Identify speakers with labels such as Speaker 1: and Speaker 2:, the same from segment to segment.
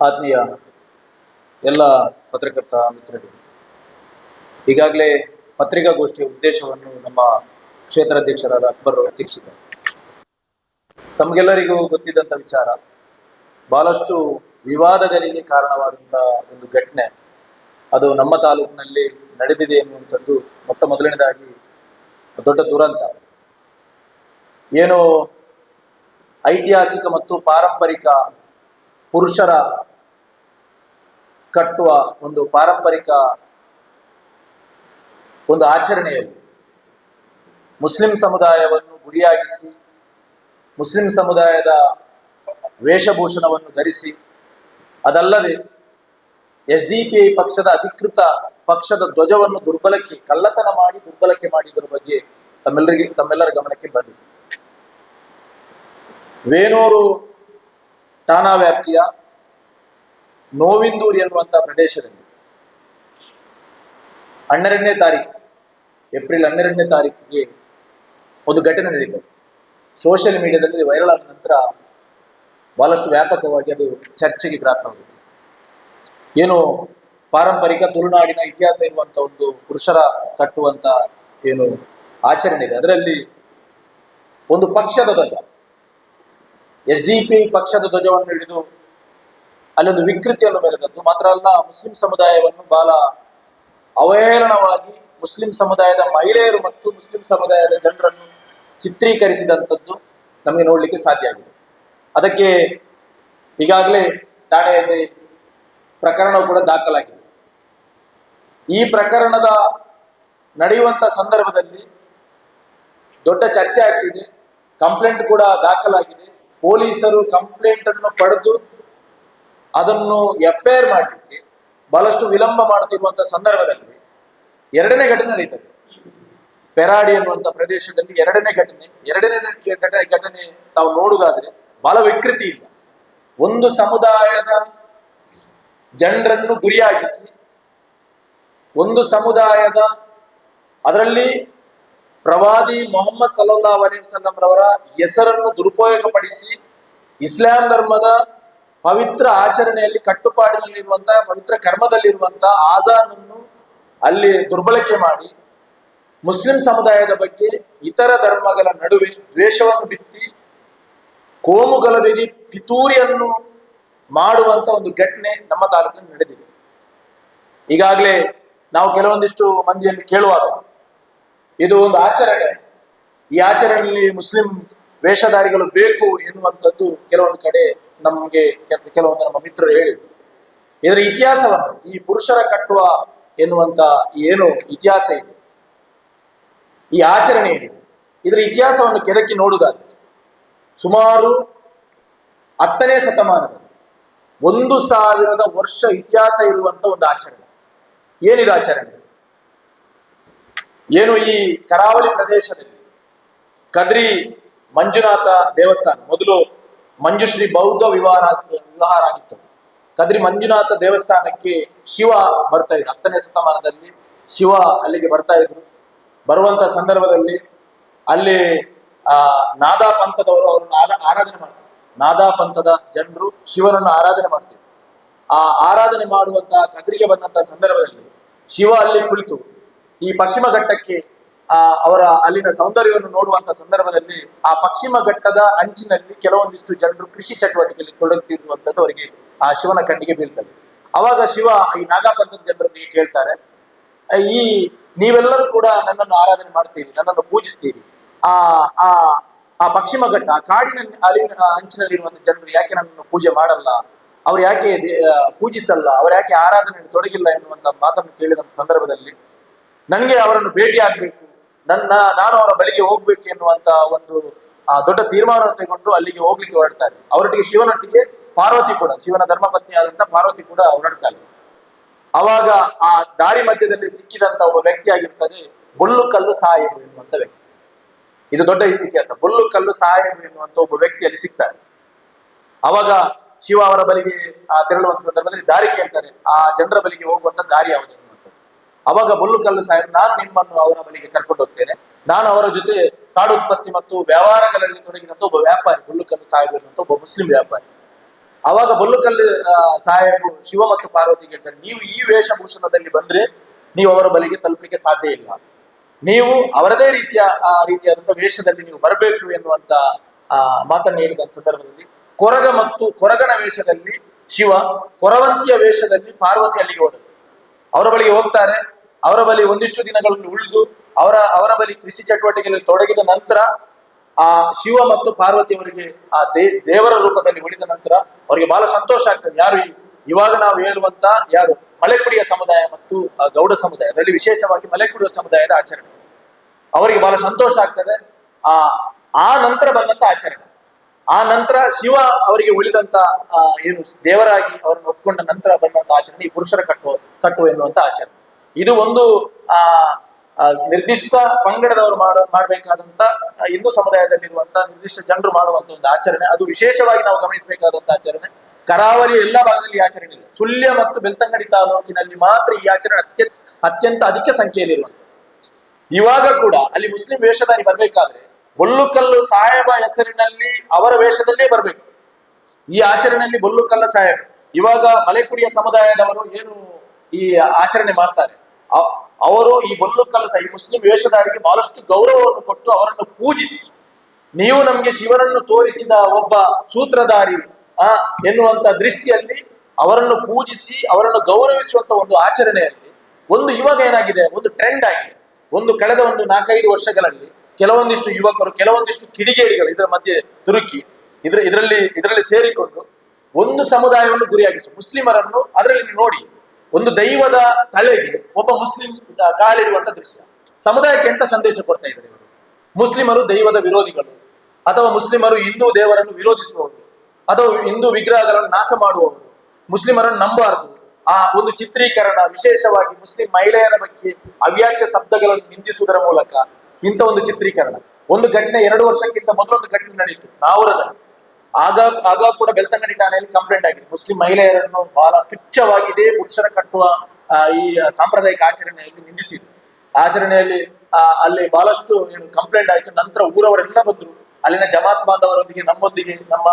Speaker 1: ಆತ್ಮೀಯ ಎಲ್ಲ ಪತ್ರಕರ್ತ ಮಿತ್ರರು, ಈಗಾಗಲೇ ಪತ್ರಿಕಾಗೋಷ್ಠಿಯ ಉದ್ದೇಶವನ್ನು ನಮ್ಮ ಕ್ಷೇತ್ರಾಧ್ಯಕ್ಷರಾದ ಅಕ್ಬರ್ ಅವರು ತಿಳಿಸಿದ್ದಾರೆ. ತಮಗೆಲ್ಲರಿಗೂ ಗೊತ್ತಿದ್ದಂಥ ವಿಚಾರ, ಬಹಳಷ್ಟು ವಿವಾದಗಳಿಗೆ ಕಾರಣವಾದಂಥ ಒಂದು ಘಟನೆ, ಅದು ನಮ್ಮ ತಾಲೂಕಿನಲ್ಲಿ ನಡೆದಿದೆ ಎನ್ನುವಂಥದ್ದು ಮೊಟ್ಟ ಮೊದಲನೇದಾಗಿ ದೊಡ್ಡ ದುರಂತ. ಏನು ಐತಿಹಾಸಿಕ ಮತ್ತು ಪಾರಂಪರಿಕ ಪುರುಷರ ಕಟ್ಟುವ ಒಂದು ಪಾರಂಪರಿಕ ಒಂದು ಆಚರಣೆಯಲ್ಲಿ ಮುಸ್ಲಿಂ ಸಮುದಾಯವನ್ನು ಗುರಿಯಾಗಿಸಿ, ಮುಸ್ಲಿಂ ಸಮುದಾಯದ ವೇಷಭೂಷಣವನ್ನು ಧರಿಸಿ, ಅದಲ್ಲದೆ ಎಸ್ ಡಿ ಪಿ ಐ ಪಕ್ಷದ ಅಧಿಕೃತ ಪಕ್ಷದ ಧ್ವಜವನ್ನು ದುರ್ಬಲಕ್ಕೆ, ಕಳ್ಳತನ ಮಾಡಿ ದುರ್ಬಲಕ್ಕೆ ಮಾಡಿದರ ಬಗ್ಗೆ ತಮ್ಮೆಲ್ಲರಿಗೆ, ತಮ್ಮೆಲ್ಲರ ಗಮನಕ್ಕೆ ಬಂದಿದೆ. ವೇಣೂರು ಠಾಣಾ ವ್ಯಾಪ್ತಿಯ ನೋವಿಂದೂರ್ ಎನ್ನುವಂತ ಪ್ರದೇಶದಲ್ಲಿ ಹನ್ನೆರಡನೇ ತಾರೀಕು ಏಪ್ರಿಲ್ ಹನ್ನೆರಡನೇ ತಾರೀಕಿಗೆ ಒಂದು ಘಟನೆ ನಡೆಯಿತು ಸೋಷಿಯಲ್ ಮೀಡಿಯಾದಲ್ಲಿ ವೈರಲ್ ಆದ ನಂತರ ಬಹಳಷ್ಟು ವ್ಯಾಪಕವಾಗಿ ಅದು ಚರ್ಚೆಗೆ ಗ್ರಾಸವಾಗಿದೆ ಏನು ಪಾರಂಪರಿಕ ತುಳುನಾಡಿನ ಇತಿಹಾಸ ಇರುವಂತ ಒಂದು ಪುರುಷರ ಕಟ್ಟುವಂತ ಏನು ಆಚರಣೆ ಇದೆ. ಅದರಲ್ಲಿ ಒಂದು ಪಕ್ಷದ ಧ್ವಜ ಎಸ್ ಡಿ ಪಿ ಪಕ್ಷದ ಧ್ವಜವನ್ನು ಹಿಡಿದು ಅಲ್ಲೊಂದು ವಿಕೃತಿಯನ್ನು ಮೆರೆದದ್ದು. ಮಾತ್ರ ಅಲ್ಲ, ಮುಸ್ಲಿಂ ಸಮುದಾಯವನ್ನು ಬಹಳ ಅವಹೇಳನವಾಗಿ ಮುಸ್ಲಿಂ ಸಮುದಾಯದ ಮಹಿಳೆಯರು ಮತ್ತು ಮುಸ್ಲಿಂ ಸಮುದಾಯದ ಜನರನ್ನು ಚಿತ್ರೀಕರಿಸಿದಂಥದ್ದು ನಮಗೆ ನೋಡಲಿಕ್ಕೆ ಸಾಧ್ಯ ಆಗಿದೆ. ಅದಕ್ಕೆ ಈಗಾಗಲೇ ಠಾಣೆಯಲ್ಲಿ ಪ್ರಕರಣವು ಕೂಡ ದಾಖಲಾಗಿದೆ. ಈ ಪ್ರಕರಣದ ನಡೆಯುವಂತ ಸಂದರ್ಭದಲ್ಲಿ ದೊಡ್ಡ ಚರ್ಚೆ ಆಗ್ತಿದೆ. ಕಂಪ್ಲೇಂಟ್ ಕೂಡ ದಾಖಲಾಗಿದೆ. ಪೊಲೀಸರು ಕಂಪ್ಲೇಂಟ್ ಅನ್ನು ಪಡೆದು ಅದನ್ನು ಎಫ್ ಐ ಮಾಡಲಿಕ್ಕೆ ಬಹಳಷ್ಟು ವಿಳಂಬ ಮಾಡುತ್ತಿರುವಂತಹ ಸಂದರ್ಭದಲ್ಲಿ ಎರಡನೇ ಘಟನೆ ನಡೀತದೆ. ಪೆರಾಡಿ ಅನ್ನುವಂಥ ಪ್ರದೇಶದಲ್ಲಿ ಎರಡನೇ ಘಟನೆ ಎರಡನೇ ಘಟನೆ ನಾವು ನೋಡುವುದಾದ್ರೆ ಬಹಳ ವಿಕೃತಿ ಇಲ್ಲ. ಒಂದು ಸಮುದಾಯದ ಜನರನ್ನು ಗುರಿಯಾಗಿಸಿ, ಒಂದು ಸಮುದಾಯದ ಅದರಲ್ಲಿ ಪ್ರವಾದಿ ಮೊಹಮ್ಮದ್ ಸಲ್ಲಾ ವಸಲ್ಲಂ ರವರ ಹೆಸರನ್ನು ದುರುಪಯೋಗಪಡಿಸಿ ಇಸ್ಲಾಂ ಧರ್ಮದ ಪವಿತ್ರ ಆಚರಣೆಯಲ್ಲಿ ಕಟ್ಟುಪಾಡಿನಲ್ಲಿರುವಂತಹ ಪವಿತ್ರ ಕರ್ಮದಲ್ಲಿರುವಂತಹ ಆಜಾನನ್ನು ಅಲ್ಲಿ ದುರ್ಬಳಕೆ ಮಾಡಿ, ಮುಸ್ಲಿಂ ಸಮುದಾಯದ ಬಗ್ಗೆ ಇತರ ಧರ್ಮಗಳ ನಡುವೆ ದ್ವೇಷವನ್ನು ಬಿತ್ತಿ, ಕೋಮು ಗಲಭೆಗೆ ಪಿತೂರಿಯನ್ನು ಮಾಡುವಂತ ಒಂದು ಘಟನೆ ನಮ್ಮ ತಾಲೂಕಿನಲ್ಲಿ ನಡೆದಿದೆ. ಈಗಾಗಲೇ ನಾವು ಕೆಲವೊಂದಿಷ್ಟು ಮಂದಿಯಲ್ಲಿ ಕೇಳುವಾಗ ಇದು ಒಂದು ಆಚರಣೆ. ಈ ಆಚರಣೆಯಲ್ಲಿ ಮುಸ್ಲಿಂ ವೇಷಧಾರಿಗಳು ಬೇಕು ಎನ್ನುವಂಥದ್ದು ಕೆಲವೊಂದು ಕಡೆ ನಮಗೆ ಕೆಲ- ಕೆಲವೊಂದು ನಮ್ಮ ಮಿತ್ರರು ಹೇಳಿದ್ರು. ಇದರ ಇತಿಹಾಸವನ್ನು, ಈ ಪುರುಷರ ಕಟ್ಟುವ ಎನ್ನುವಂತ ಏನು ಇತಿಹಾಸ ಇದೆ. ಈ ಆಚರಣೆ ಏನಿದೆ? ಇದರ ಇತಿಹಾಸವನ್ನು ಕೆದಕಿ ನೋಡುವುದಾದ್ರೆ, ಸುಮಾರು ಹತ್ತನೇ ಶತಮಾನದಲ್ಲಿ ಒಂದು ಸಾವಿರದ ವರ್ಷ ಇತಿಹಾಸ ಇರುವಂತ ಒಂದು ಆಚರಣೆ. ಏನಿದೆ ಆಚರಣೆ? ಏನು ಈ ಕರಾವಳಿ ಪ್ರದೇಶದಲ್ಲಿ ಕದ್ರಿ ಮಂಜುನಾಥ ದೇವಸ್ಥಾನ, ಮೊದಲು ಮಂಜುಶ್ರೀ ಬೌದ್ಧ ವಿವಾಹ ವಿವಾಹ ಆಗಿತ್ತು. ಕದ್ರಿ ಮಂಜುನಾಥ ದೇವಸ್ಥಾನಕ್ಕೆ ಶಿವ ಬರ್ತಾ ಇದ್ರು. ಹತ್ತನೇ ಶತಮಾನದಲ್ಲಿ ಶಿವ ಅಲ್ಲಿಗೆ ಬರ್ತಾ ಇದ್ರು. ಬರುವಂತ ಸಂದರ್ಭದಲ್ಲಿ ಅಲ್ಲಿ, ಆ, ನಾದಾ ಪಂಥದವರು ಅವರನ್ನು ಆರಾ- ಆರಾಧನೆ ಮಾಡ್ತಾರೆ. ನಾದಾ ಪಂಥದ ಜನರು ಶಿವನನ್ನು ಆರಾಧನೆ ಮಾಡ್ತಿದ್ರು. ಆ ಆರಾಧನೆ ಮಾಡುವಂತಹ ಕದ್ರಿಗೆ ಬಂದಂತಹ ಸಂದರ್ಭದಲ್ಲಿ ಶಿವ ಅಲ್ಲಿ ಕುಳಿತು ಈ ಪಶ್ಚಿಮ ಘಟ್ಟಕ್ಕೆ, ಆ, ಅವರ ಅಲ್ಲಿನ ಸೌಂದರ್ಯವನ್ನು ನೋಡುವಂತ ಸಂದರ್ಭದಲ್ಲಿ ಆ ಪಶ್ಚಿಮ ಘಟ್ಟದ ಅಂಚಿನಲ್ಲಿ ಕೆಲವೊಂದಿಷ್ಟು ಜನರು ಕೃಷಿ ಚಟುವಟಿಕೆಯಲ್ಲಿ ತೊಡಗುತ್ತಿರುವಂತದ್ದು ಅವರಿಗೆ ಆ ಶಿವನ ಕಣ್ಣಿಗೆ ಬೀಳ್ತದೆ. ಅವಾಗ ಶಿವ ಈ ನಾಗಾಪಂಥದ ಜನರೊಂದಿಗೆ ಕೇಳ್ತಾರೆ ಈ ನೀವೆಲ್ಲರೂ ಕೂಡ ನನ್ನನ್ನು ಆರಾಧನೆ ಮಾಡ್ತೀರಿ ನನ್ನನ್ನು ಪೂಜಿಸ್ತೀರಿ. ಆ ಆ ಆ ಪಶ್ಚಿಮ ಘಟ್ಟ, ಆ ಕಾಡಿನ ಅಲ್ಲಿನ ಅಂಚಿನಲ್ಲಿರುವಂತ ಜನರು ಯಾಕೆ ನನ್ನನ್ನು ಪೂಜೆ ಮಾಡಲ್ಲ? ಅವ್ರು ಯಾಕೆ ಪೂಜಿಸಲ್ಲ? ಅವ್ರು ಯಾಕೆ ಆರಾಧನೆ ತೊಡಗಿಲ್ಲ? ಎನ್ನುವಂತ ಮಾತನ್ನು ಕೇಳಿದ ಸಂದರ್ಭದಲ್ಲಿ ನನಗೆ ಅವರನ್ನು ಭೇಟಿ ಆಗಬೇಕು. ನನ್ನ ನಾನು ಅವರ ಬಳಿಗೆ ಹೋಗ್ಬೇಕು ಎನ್ನುವಂತ ಒಂದು ದೊಡ್ಡ ತೀರ್ಮಾನ ತೆಗೊಂಡು ಅಲ್ಲಿಗೆ ಹೋಗ್ಲಿಕ್ಕೆ ಹೊರಡ್ತಾರೆ. ಅವರೊಟ್ಟಿಗೆ ಶಿವನೊಟ್ಟಿಗೆ ಪಾರ್ವತಿ ಕೂಡ ಶಿವನ ಧರ್ಮಪತ್ನಿ ಆದಂತ ಪಾರ್ವತಿ ಕೂಡ ಹೊರಡ್ತಾರೆ ಅವಾಗ ಆ ದಾರಿ ಮಧ್ಯದಲ್ಲಿ ಸಿಕ್ಕಿದಂತ ಒಬ್ಬ ವ್ಯಕ್ತಿ ಆಗಿರ್ತದೆ ಬೊಲ್ಲುಕಲ್ಲು ಸಾಹೇಬು ಎನ್ನುವಂತ ವ್ಯಕ್ತಿ. ಇದು ದೊಡ್ಡ ಇತಿಹಾಸ. ಬೊಲ್ಲುಕಲ್ಲು ಸಾಹೇಬು ಎನ್ನುವಂತ ಒಬ್ಬ ವ್ಯಕ್ತಿಯಲ್ಲಿ ಸಿಗ್ತಾರೆ. ಅವಾಗ ಶಿವ ಅವರ ಬಳಿಗೆ ಆ, ತೆರಳುವಂತ ಸಂದರ್ಭದಲ್ಲಿ ದಾರಿ ಕೇಳ್ತಾರೆ. ಆ ಜನರ ಬಳಿಗೆ ಹೋಗುವಂತ ದಾರಿ ಯಾವುದು? ಅವಾಗ ಬುಲ್ಲುಕಲ್ಲು ಸಾಹೇಬ್, ನಾನು ನಿಮ್ಮನ್ನು ಅವರ ಬಳಿಗೆ ಕರ್ಕೊಂಡು ಹೋಗ್ತೇನೆ. ನಾನು ಅವರ ಜೊತೆ ಕಾಡು ಉತ್ಪತ್ತಿ ಮತ್ತು ವ್ಯವಹಾರಗಳಲ್ಲಿ ತೊಡಗಿದಂತ ಒಬ್ಬ ವ್ಯಾಪಾರಿ ಬೊಲ್ಲುಕಲ್ಲು ಸಾಹೇಬ್ ಇರುವಂತ ಒಬ್ಬ ಮುಸ್ಲಿಂ ವ್ಯಾಪಾರಿ. ಅವಾಗ ಬೊಲ್ಲುಕಲ್ಲು ಸಾಹೇಬು ಶಿವ ಮತ್ತು ಪಾರ್ವತಿ ಹೇಳ್ತಾರೆ ನೀವು ಈ ವೇಷಭೂಷಣದಲ್ಲಿ ಬಂದ್ರೆ ನೀವು ಅವರ ಬಳಿಗೆ ತಲುಪಲಿಕ್ಕೆ ಸಾಧ್ಯ ಇಲ್ಲ. ನೀವು ಅವರದೇ ರೀತಿಯ, ಆ ರೀತಿಯಾದಂತಹ ವೇಷದಲ್ಲಿ ನೀವು ಬರಬೇಕು ಎನ್ನುವಂತ ಮಾತನ್ನು ಹೇಳಿದ ಸಂದರ್ಭದಲ್ಲಿ ಕೊರಗ ಮತ್ತು ಕೊರಗನ ವೇಷದಲ್ಲಿ ಶಿವ, ಕೊರವಂತಿಯ ವೇಷದಲ್ಲಿ ಪಾರ್ವತಿ ಅಲ್ಲಿಗೆ ಹೋದರು ಅವರ ಬಳಿಗೆ ಹೋಗ್ತಾರೆ. ಅವರ ಬಳಿ ಒಂದಿಷ್ಟು ದಿನಗಳನ್ನು ಉಳಿದು ಅವರ ಅವರ ಬಳಿ ಕೃಷಿ ಚಟುವಟಿಕೆಯಲ್ಲಿ ತೊಡಗಿದ ನಂತರ ಆ ಶಿವ ಮತ್ತು ಪಾರ್ವತಿ ಅವರಿಗೆ ಆ ದೇ, ದೇವರ ರೂಪದಲ್ಲಿ ಉಳಿದ ನಂತರ ಅವರಿಗೆ ಬಹಳ ಸಂತೋಷ ಆಗ್ತದೆ. ಯಾರು ಇವಾಗ ನಾವು ಹೇಳುವಂತ ಯಾರು ಮಲೆಕುಡಿಯ ಸಮುದಾಯ ಮತ್ತು ಗೌಡ ಸಮುದಾಯ, ಅದರಲ್ಲಿ ವಿಶೇಷವಾಗಿ ಮಲೆಕುಡಿಯ ಸಮುದಾಯದ ಆಚರಣೆ. ಅವರಿಗೆ ಬಹಳ ಸಂತೋಷ ಆಗ್ತದೆ. ಆ ಆ ನಂತರ ಬಂದಂತ ಆಚರಣೆ. ಆ ನಂತರ ಶಿವ ಅವರಿಗೆ ಉಳಿದಂತ ಏನು ದೇವರಾಗಿ ಅವರನ್ನು ಒಪ್ಕೊಂಡ ನಂತರ ಬಂದಂತ ಆಚರಣೆ ಈ ಪುರುಷರ ಕಟ್ಟುವ ಕಟ್ಟುವ ಎನ್ನುವಂತ ಆಚರಣೆ. ಇದು ಒಂದು, ಆ ನಿರ್ದಿಷ್ಟ ಪಂಗಡದವರು ಮಾಡ, ಮಾಡಬೇಕಾದಂತ ಹಿಂದೂ ಸಮುದಾಯದಲ್ಲಿರುವಂತಹ ನಿರ್ದಿಷ್ಟ ಜನರು ಮಾಡುವಂತ ಒಂದು ಆಚರಣೆ. ಅದು ವಿಶೇಷವಾಗಿ ನಾವು ಗಮನಿಸಬೇಕಾದಂತ ಆಚರಣೆ. ಕರಾವಳಿಯ ಎಲ್ಲಾ ಭಾಗದಲ್ಲಿ ಆಚರಣೆ ಇಲ್ಲ ಸುಳ್ಯ ಮತ್ತು ಬೆಳ್ತಂಗಡಿ ತಾಲೂಕಿನಲ್ಲಿ ಮಾತ್ರ ಈ ಆಚರಣೆ ಅತ್ಯಂತ ಅತ್ಯಂತ ಅಧಿಕ ಸಂಖ್ಯೆಯಲ್ಲಿರುವಂತ ಇವಾಗ ಕೂಡ ಅಲ್ಲಿ ಮುಸ್ಲಿಂ ವೇಷಧಾರಿ ಬರ್ಬೇಕಾದ್ರೆ ಬೊಲ್ಲುಕಲ್ಲು ಸಾಹೇಬ ಹೆಸರಿನಲ್ಲಿ ಅವರ ವೇಷದಲ್ಲೇ ಬರಬೇಕು. ಈ ಆಚರಣೆಯಲ್ಲಿ ಬೊಲ್ಲುಕಲ್ಲ ಸಾಹೇಬ್. ಇವಾಗ ಮಲೆಕುಡಿಯ ಸಮುದಾಯದವರು ಏನು ಈ ಆಚರಣೆ ಮಾಡ್ತಾರೆ? ಅವರು ಈ ಬಲ್ಲು ಕಲಸ, ಈ ಮುಸ್ಲಿಂ ವೇಷಧಾರಿಗೆ ಬಹಳಷ್ಟು ಗೌರವವನ್ನು ಕೊಟ್ಟು ಅವರನ್ನು ಪೂಜಿಸಿ. ನೀವು ನಮಗೆ ಶಿವನನ್ನು ತೋರಿಸಿದ ಒಬ್ಬ ಸೂತ್ರಧಾರಿ, ಆ, ಎನ್ನುವಂತ ದೃಷ್ಟಿಯಲ್ಲಿ ಅವರನ್ನು ಪೂಜಿಸಿ, ಅವರನ್ನು ಗೌರವಿಸುವಂತ ಒಂದು ಆಚರಣೆಯಲ್ಲಿ ಒಂದು ಇವಾಗ ಏನಾಗಿದೆ, ಒಂದು ಟ್ರೆಂಡ್ ಆಗಿದೆ. ಒಂದು ಕಳೆದ ಒಂದು ನಾಲ್ಕೈದು ವರ್ಷಗಳಲ್ಲಿ ಕೆಲವೊಂದಿಷ್ಟು ಯುವಕರು, ಕೆಲವೊಂದಿಷ್ಟು ಕಿಡಿಗೇಡಿಗಳು ಇದರ ಮಧ್ಯೆ ತುರುಕಿ, ಇದ್ರ, ಇದರಲ್ಲಿ ಇದರಲ್ಲಿ ಸೇರಿಕೊಂಡು ಒಂದು ಸಮುದಾಯವನ್ನು ಗುರಿಯಾಗಿಸು. ಮುಸ್ಲಿಮರನ್ನು ಅದರಲ್ಲಿ ನೋಡಿ. ಒಂದು ದೈವದ ತಲೆಗೆ ಒಬ್ಬ ಮುಸ್ಲಿಂ ಕಾಲಿಡುವಂತ ದೃಶ್ಯ. ಸಮುದಾಯಕ್ಕೆ ಎಂತ ಸಂದೇಶ ಕೊಡ್ತಾ ಇದ್ದಾರೆ ಇವರು? ಮುಸ್ಲಿಮರು ದೈವದ ವಿರೋಧಿಗಳು ಅಥವಾ ಮುಸ್ಲಿಮರು ಹಿಂದೂ ದೇವರನ್ನು ವಿರೋಧಿಸುವವರು ಅಥವಾ ಹಿಂದೂ ವಿಗ್ರಹಗಳನ್ನು ನಾಶ ಮಾಡುವವರು? ಮುಸ್ಲಿಮರನ್ನು ನಂಬಾರದು ಆ ಒಂದು ಚಿತ್ರೀಕರಣ ವಿಶೇಷವಾಗಿ ಮುಸ್ಲಿಂ ಮಹಿಳೆಯರ ಬಗ್ಗೆ ಅವ್ಯಾಚ್ಯ ಶಬ್ದಗಳನ್ನು ನಿಂದಿಸುವುದರ ಮೂಲಕ ಇಂಥ ಒಂದು ಚಿತ್ರೀಕರಣ. ಒಂದು ಘಟನೆ ಎರಡು ವರ್ಷಕ್ಕಿಂತ ಮೊದಲೊಂದು ಘಟನೆ ನಡೆಯಿತು ನಾವರದಲ್ಲಿ ಆಗ ಆಗ ಕೂಡ ಬೆಳ್ತಂಗಡಿ ಠಾಣೆಯಲ್ಲಿ ಕಂಪ್ಲೇಂಟ್ ಆಗಿದೆ ಮುಸ್ಲಿಂ ಮಹಿಳೆಯರನ್ನು ಬಹಳ ತುಚ್ಛವಾಗಿದೆ, ಪುರುಷರ ಕಟ್ಟುವ ಈ ಸಾಂಪ್ರದಾಯಿಕ ಆಚರಣೆಯಲ್ಲಿ ನಿಂದಿಸಿದ್ರು. ಆಚರಣೆಯಲ್ಲಿ ಅಲ್ಲಿ ಬಹಳಷ್ಟು, ಏನು ಕಂಪ್ಲೇಂಟ್ ಆಯ್ತು. ನಂತರ ಊರವರೆಲ್ಲ ಬಂದ್ರು. ಅಲ್ಲಿನ ಜಮಾತ್ ಬಾಂಧವರೊಂದಿಗೆ, ನಮ್ಮೊಂದಿಗೆ, ನಮ್ಮ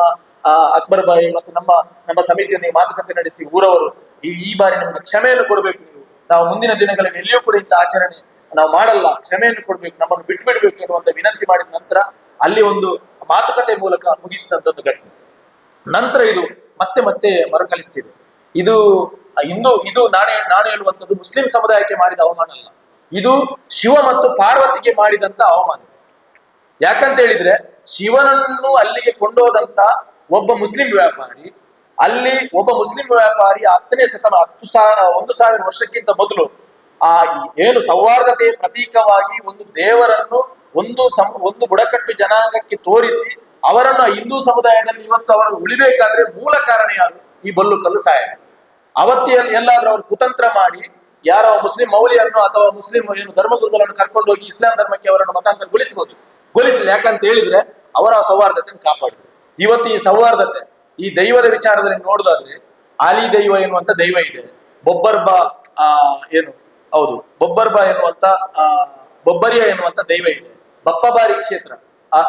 Speaker 1: ಅಕ್ಬರ್ ಬಾಯಿ ಮತ್ತು ನಮ್ಮ ನಮ್ಮ ಸಮಿತಿಯೊಂದಿಗೆ ಮಾತುಕತೆ ನಡೆಸಿ ಊರವರು, ಈ ಈ ಬಾರಿ ನಮ್ಗೆ ಕ್ಷಮೆಯನ್ನು ಕೊಡಬೇಕು ನೀವು. ನಾವು ಮುಂದಿನ ದಿನಗಳಲ್ಲಿ ಎಲ್ಲಿಯೂ ಕೂಡ ಇಂಥ ಆಚರಣೆ ನಾವು ಮಾಡಲ್ಲ. ಕ್ಷಮೆಯನ್ನು ಕೊಡ್ಬೇಕು, ನಮ್ಮನ್ನು ಬಿಟ್ಬಿಡ್ಬೇಕು ಅನ್ನುವಂತ ವಿನಂತಿ ಮಾಡಿದ ನಂತರ ಅಲ್ಲಿ ಒಂದು ಮಾತುಕತೆ ಮೂಲಕ ಮುಗಿಸಿದಂಥದ್ದು ಘಟನೆ. ನಂತರ ಇದು ಮತ್ತೆ ಮತ್ತೆ ಮರುಕಲಿಸ್ತಿದೆ ಇದು, ಇಂದು, ಇದು ನಾನೇ, ನಾನು ಹೇಳುವಂಥದ್ದು ಮುಸ್ಲಿಂ ಸಮುದಾಯಕ್ಕೆ ಮಾಡಿದ ಅವಮಾನ ಅಲ್ಲ. ಇದು ಶಿವ ಮತ್ತು ಪಾರ್ವತಿಗೆ ಮಾಡಿದಂತ ಅವಮಾನ. ಯಾಕಂತ ಹೇಳಿದ್ರೆ, ಶಿವನನ್ನು ಅಲ್ಲಿಗೆ ಕೊಂಡೋದಂತ ಒಬ್ಬ ಮುಸ್ಲಿಂ ವ್ಯಾಪಾರಿ, ಅಲ್ಲಿ ಒಬ್ಬ ಮುಸ್ಲಿಂ ವ್ಯಾಪಾರಿ ಹತ್ತನೇ ಶತಮಾನ ಹತ್ತು ಸಾವಿರ ಒಂದು ಸಾವಿರ ವರ್ಷಕ್ಕಿಂತ ಮೊದಲು ಆ ಏನು ಸೌಹಾರ್ದತೆಯ ಪ್ರತೀಕವಾಗಿ ಒಂದು ದೇವರನ್ನು ಒಂದು ಸಂ ಒಂದು ಬುಡಕಟ್ಟು ಜನಾಂಗಕ್ಕೆ ತೋರಿಸಿ ಅವರನ್ನು ಹಿಂದೂ ಸಮುದಾಯದಲ್ಲಿ ಇವತ್ತು ಅವರು ಉಳಿಬೇಕಾದ್ರೆ ಮೂಲ ಕಾರಣ ಯಾರು? ಈ ಬೊಲ್ಲುಕಲ್ಲು ಸಾಯ ಅವತ್ತಿ ಎಲ್ಲಾದ್ರೂ ಅವರು ಕುತಂತ್ರ ಮಾಡಿ ಯಾರೋ ಮುಸ್ಲಿಂ ಮೌಲ್ಯನ್ನು ಅಥವಾ ಮುಸ್ಲಿಂ ಏನು ಧರ್ಮಗುರುಗಳನ್ನು ಕರ್ಕೊಂಡು ಹೋಗಿ ಇಸ್ಲಾಂ ಧರ್ಮಕ್ಕೆ ಅವರನ್ನು ಮತಾಂತರಗೊಳಿಸಬಹುದು ಗೊಳಿಸಲಿ, ಯಾಕಂತ ಹೇಳಿದ್ರೆ ಅವರ ಸೌಹಾರ್ದತೆ ಕಾಪಾಡಿದ್ರು. ಇವತ್ತು ಈ ಸೌಹಾರ್ದತೆ, ಈ ದೈವದ ವಿಚಾರದಲ್ಲಿ ನೋಡೋದಾದ್ರೆ ಆಲಿ ದೈವ ಎನ್ನುವಂತ ದೈವ ಇದೆ. ಬೊಬ್ಬರ್ಬ, ಆ, ಏನು, ಹೌದು, ಬೊಬ್ಬರ್ಬ ಎನ್ನುವಂತ ಬೊಬ್ಬರಿಯ ಎನ್ನುವಂತ ದೈವ ಇದೆ. ಬಪ್ಪಬಾರಿ ಕ್ಷೇತ್ರ.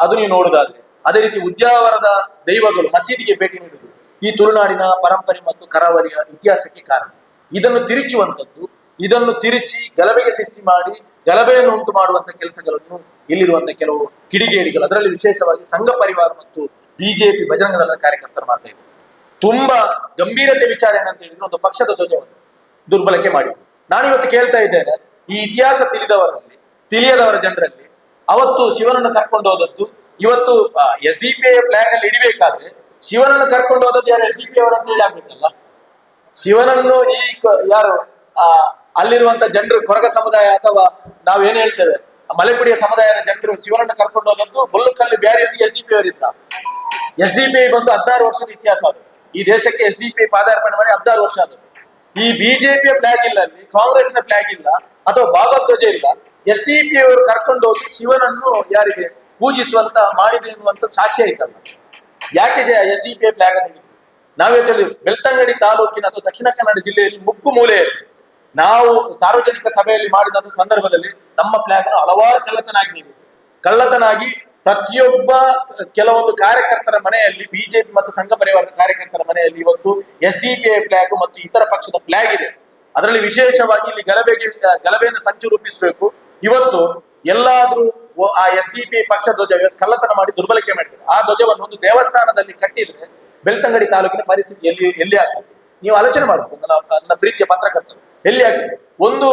Speaker 1: ಅದು ನೀವು ನೋಡುದಾದ್ರೆ. ಅದೇ ರೀತಿ ಉದ್ಯಾವರದ ದೈವಗಳು ಮಸೀದಿಗೆ ಭೇಟಿ ನೀಡುವುದು ಈ ತುಳುನಾಡಿನ ಪರಂಪರೆ ಮತ್ತು ಕರಾವಳಿಯ ಇತಿಹಾಸಕ್ಕೆ ಕಾರಣ. ಇದನ್ನು ತಿರುಚುವಂಥದ್ದು, ಇದನ್ನು ತಿರುಚಿ ಗಲಭೆಗೆ ಸೃಷ್ಟಿ ಮಾಡಿ ಗಲಭೆಯನ್ನು ಉಂಟು ಮಾಡುವಂತ ಕೆಲಸಗಳನ್ನು ಇಲ್ಲಿರುವಂತ ಕೆಲವು ಕಿಡಿಗೇಡಿಗಳು. ಅದರಲ್ಲಿ ವಿಶೇಷವಾಗಿ ಸಂಘ ಪರಿವಾರ ಮತ್ತು ಬಿಜೆಪಿ ಬಜರಂಗ ದಳದ ಕಾರ್ಯಕರ್ತರು ಮಾಡ್ತಾ ಇದ್ದಾರೆ. ತುಂಬಾ ಗಂಭೀರತೆ ವಿಚಾರ ಏನಂತ ಹೇಳಿದ್ರೆ ಒಂದು ಪಕ್ಷದ ಧ್ವಜವನ್ನು ದುರ್ಬಳಕೆ ಮಾಡಿದ್ರು. ನಾನಿವತ್ತು ಕೇಳ್ತಾ ಇದ್ದೇನೆ, ಈ ಇತಿಹಾಸ ತಿಳಿದವರಲ್ಲಿ, ತಿಳಿಯದವರ ಜನರಲ್ಲಿ ಅವತ್ತು ಶಿವನನ್ನು ಕರ್ಕೊಂಡು ಹೋದದ್ದು. ಇವತ್ತು ಎಸ್ ಡಿ ಪಿ ಫ್ಲಾಗ್ ಅಲ್ಲಿ ಇಡಬೇಕಾದ್ರೆ ಶಿವನನ್ನು ಕರ್ಕೊಂಡು ಹೋದದ್ದು ಯಾರು? ಎಸ್ ಡಿ ಪಿ ಅವರಂತ ಹೇಳಿ ಆಗ್ಬೇಕಲ್ಲ ಶಿವನನ್ನು ಈ ಯಾರು, ಆ, ಅಲ್ಲಿರುವಂತ ಜನರು, ಕೊರಗ ಸಮುದಾಯ ಅಥವಾ ನಾವ್ ಏನ್ ಹೇಳ್ತೇವೆ, ಮಲೆಕುಡಿಯ ಸಮುದಾಯದ ಜನರು ಶಿವನನ್ನು ಕರ್ಕೊಂಡು ಹೋದದ್ದು ಬೊಲ್ಲುಕಲ್ಲಿ ಬ್ಯಾರಿಯೊಂದಿಗೆ ಎಸ್ ಡಿ ಪಿ ಅವರಿದ್ದ. ಎಸ್ ಡಿ ಪಿ ಬಂದು ಹದಿನಾರು ವರ್ಷದ ಇತಿಹಾಸ ಅದು. ಈ ದೇಶಕ್ಕೆ ಎಸ್ ಡಿ ಪಿ ಪಾದಾರ್ಪಣೆ ಮಾಡಿ ಹದಿನಾರು ವರ್ಷ ಅದು ಈ ಬಿಜೆಪಿಯ ಫ್ಲಾಗ್ ಇಲ್ಲ ಅಲ್ಲಿ, ಕಾಂಗ್ರೆಸ್ನ ಫ್ಲಾಗ್ ಇಲ್ಲ, ಅಥವಾ ಭಾಗಧ್ವಜ ಇಲ್ಲ. ಎಸ್ ಡಿ ಪಿ ಅವರು ಕರ್ಕೊಂಡು ಹೋಗಿ ಶಿವನನ್ನು ಯಾರಿಗೆ ಪೂಜಿಸುವಂತ ಮಾಡಿದೆ ಎನ್ನುವಂತ ಸಾಕ್ಷಿ ಆಯ್ತಲ್ಲ ಯಾಕೆ ಎಸ್ ಡಿ ಪಿ ಫ್ಲಾಗ್ ನಾವೇ ತಿಳಿದು ಬೆಳ್ತಂಗಡಿ ತಾಲೂಕಿನ ಅಥವಾ ದಕ್ಷಿಣ ಕನ್ನಡ ಜಿಲ್ಲೆಯಲ್ಲಿ ಮುಕ್ಕು ಮೂಲೆಯಲ್ಲಿ ನಾವು ಸಾರ್ವಜನಿಕ ಸಭೆಯಲ್ಲಿ ಮಾಡಿದಂತ ಸಂದರ್ಭದಲ್ಲಿ ನಮ್ಮ ಫ್ಲಾಗ್ ಹಲವಾರು ಕಳ್ಳತನ ನೀವು. ಕಳ್ಳತನಾಗಿ ಪ್ರತಿಯೊಬ್ಬ ಕೆಲವೊಂದು ಕಾರ್ಯಕರ್ತರ ಮನೆಯಲ್ಲಿ ಬಿಜೆಪಿ ಮತ್ತು ಸಂಘ ಪರಿವಾರದ ಕಾರ್ಯಕರ್ತರ ಮನೆಯಲ್ಲಿ ಇವತ್ತು S D P I flag ಮತ್ತು ಇತರ ಪಕ್ಷದ ಫ್ಲಾಗ್ ಇದೆ. ಅದರಲ್ಲಿ ವಿಶೇಷವಾಗಿ ಇಲ್ಲಿ ಗಲಭೆಗೆ, ಗಲಭೆಯನ್ನು ಸಂಚು ರೂಪಿಸಬೇಕು. ಇವತ್ತು ಎಲ್ಲಾದ್ರೂ ಆ ಎಸ್ ಡಿ ಪಿ ಪಕ್ಷ ಧ್ವಜ ಕಳ್ಳತನ ಮಾಡಿ ದುರ್ಬಲಕೆ ಮಾಡಿದ್ರು ಆ ಧ್ವಜವನ್ನು ಒಂದು ದೇವಸ್ಥಾನದಲ್ಲಿ ಕಟ್ಟಿದ್ರೆ ಬೆಳ್ತಂಗಡಿ ತಾಲೂಕಿನ ಪರಿಸ್ಥಿತಿ ಎಲ್ಲಿ ಎಲ್ಲಿ ಆಗ್ತದೆ? ನೀವು ಆಲೋಚನೆ ಮಾಡಬೇಕು. ನನ್ನ ನನ್ನ ಪ್ರೀತಿಯ ಪತ್ರಕರ್ತರು. ಎಲ್ಲಿ ಆಗ್ತದೆ? ಒಂದು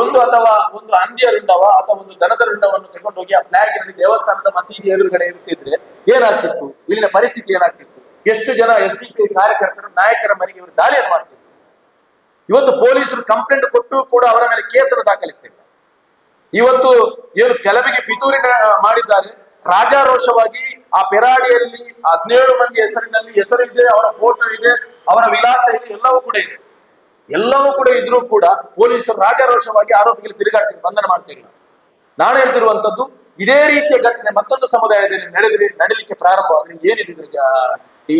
Speaker 1: ಒಂದು ಅಥವಾ ಒಂದು ಅಂದ್ಯ ರುಂಡವ ಅಥವಾ ಒಂದು ದನದ ರುಂಡವನ್ನು ತಗೊಂಡೋಗಿ ಆ ಫ್ಲಾಗ್ನಲ್ಲಿ ದೇವಸ್ಥಾನದ ಮಸೀದಿ ಎದುರುಗಡೆ ಇರ್ತಿದ್ರೆ ಏನಾಗ್ತಿತ್ತು? ಇಲ್ಲಿನ ಪರಿಸ್ಥಿತಿ ಏನಾಗ್ತಿತ್ತು? ಎಷ್ಟು ಜನ ಎಸ್ ಡಿ ಪಿ ಕಾರ್ಯಕರ್ತರು, ನಾಯಕರ ಮನೆಗೆ ಇವರು ದಾಳಿಯನ್ನು ಮಾಡ್ತಿದ್ರು? ಇವತ್ತು ಪೊಲೀಸರು ಕಂಪ್ಲೇಂಟ್ ಕೊಟ್ಟು ಕೂಡ ಅವರ ಮೇಲೆ ಕೇಸನ್ನು ದಾಖಲಿಸ್ತಿಲ್ಲ. ಇವತ್ತು ಏನು ಕೆಲವಿಗೆ ಪಿತೂರಿನ ಮಾಡಿದ್ದಾರೆ. ರಾಜಾರೋಷವಾಗಿ ಆ ಪೆರಾಡಿಯಲ್ಲಿ ಹದಿನೇಳು ಮಂದಿ ಹೆಸರಿನಲ್ಲಿ ಹೆಸರು ಇದೆ, ಅವರ ಫೋಟೋ ಇದೆ, ಅವರ ವಿಳಾಸ ಇದೆ, ಎಲ್ಲವೂ ಕೂಡ ಇದೆ. ಎಲ್ಲವೂ ಕೂಡ ಇದ್ರೂ ಕೂಡ ಪೊಲೀಸರು ರಾಜಾರೋಷವಾಗಿ ಆರೋಪಿಗಳು ತಿರುಗಾಡ್ತಿಲ್ಲ ಬಂಧನ ಮಾಡ್ತೀವಿ ನಾನು ಹೇಳ್ತಿರುವಂತದ್ದು, ಇದೇ ರೀತಿಯ ಘಟನೆ ಮತ್ತೊಂದು ಸಮುದಾಯದಲ್ಲಿ ನಡೆದ್ರೆ, ನಡಿಲಿಕ್ಕೆ ಪ್ರಾರಂಭವಾದ್ರೆ ಏನಿದೆ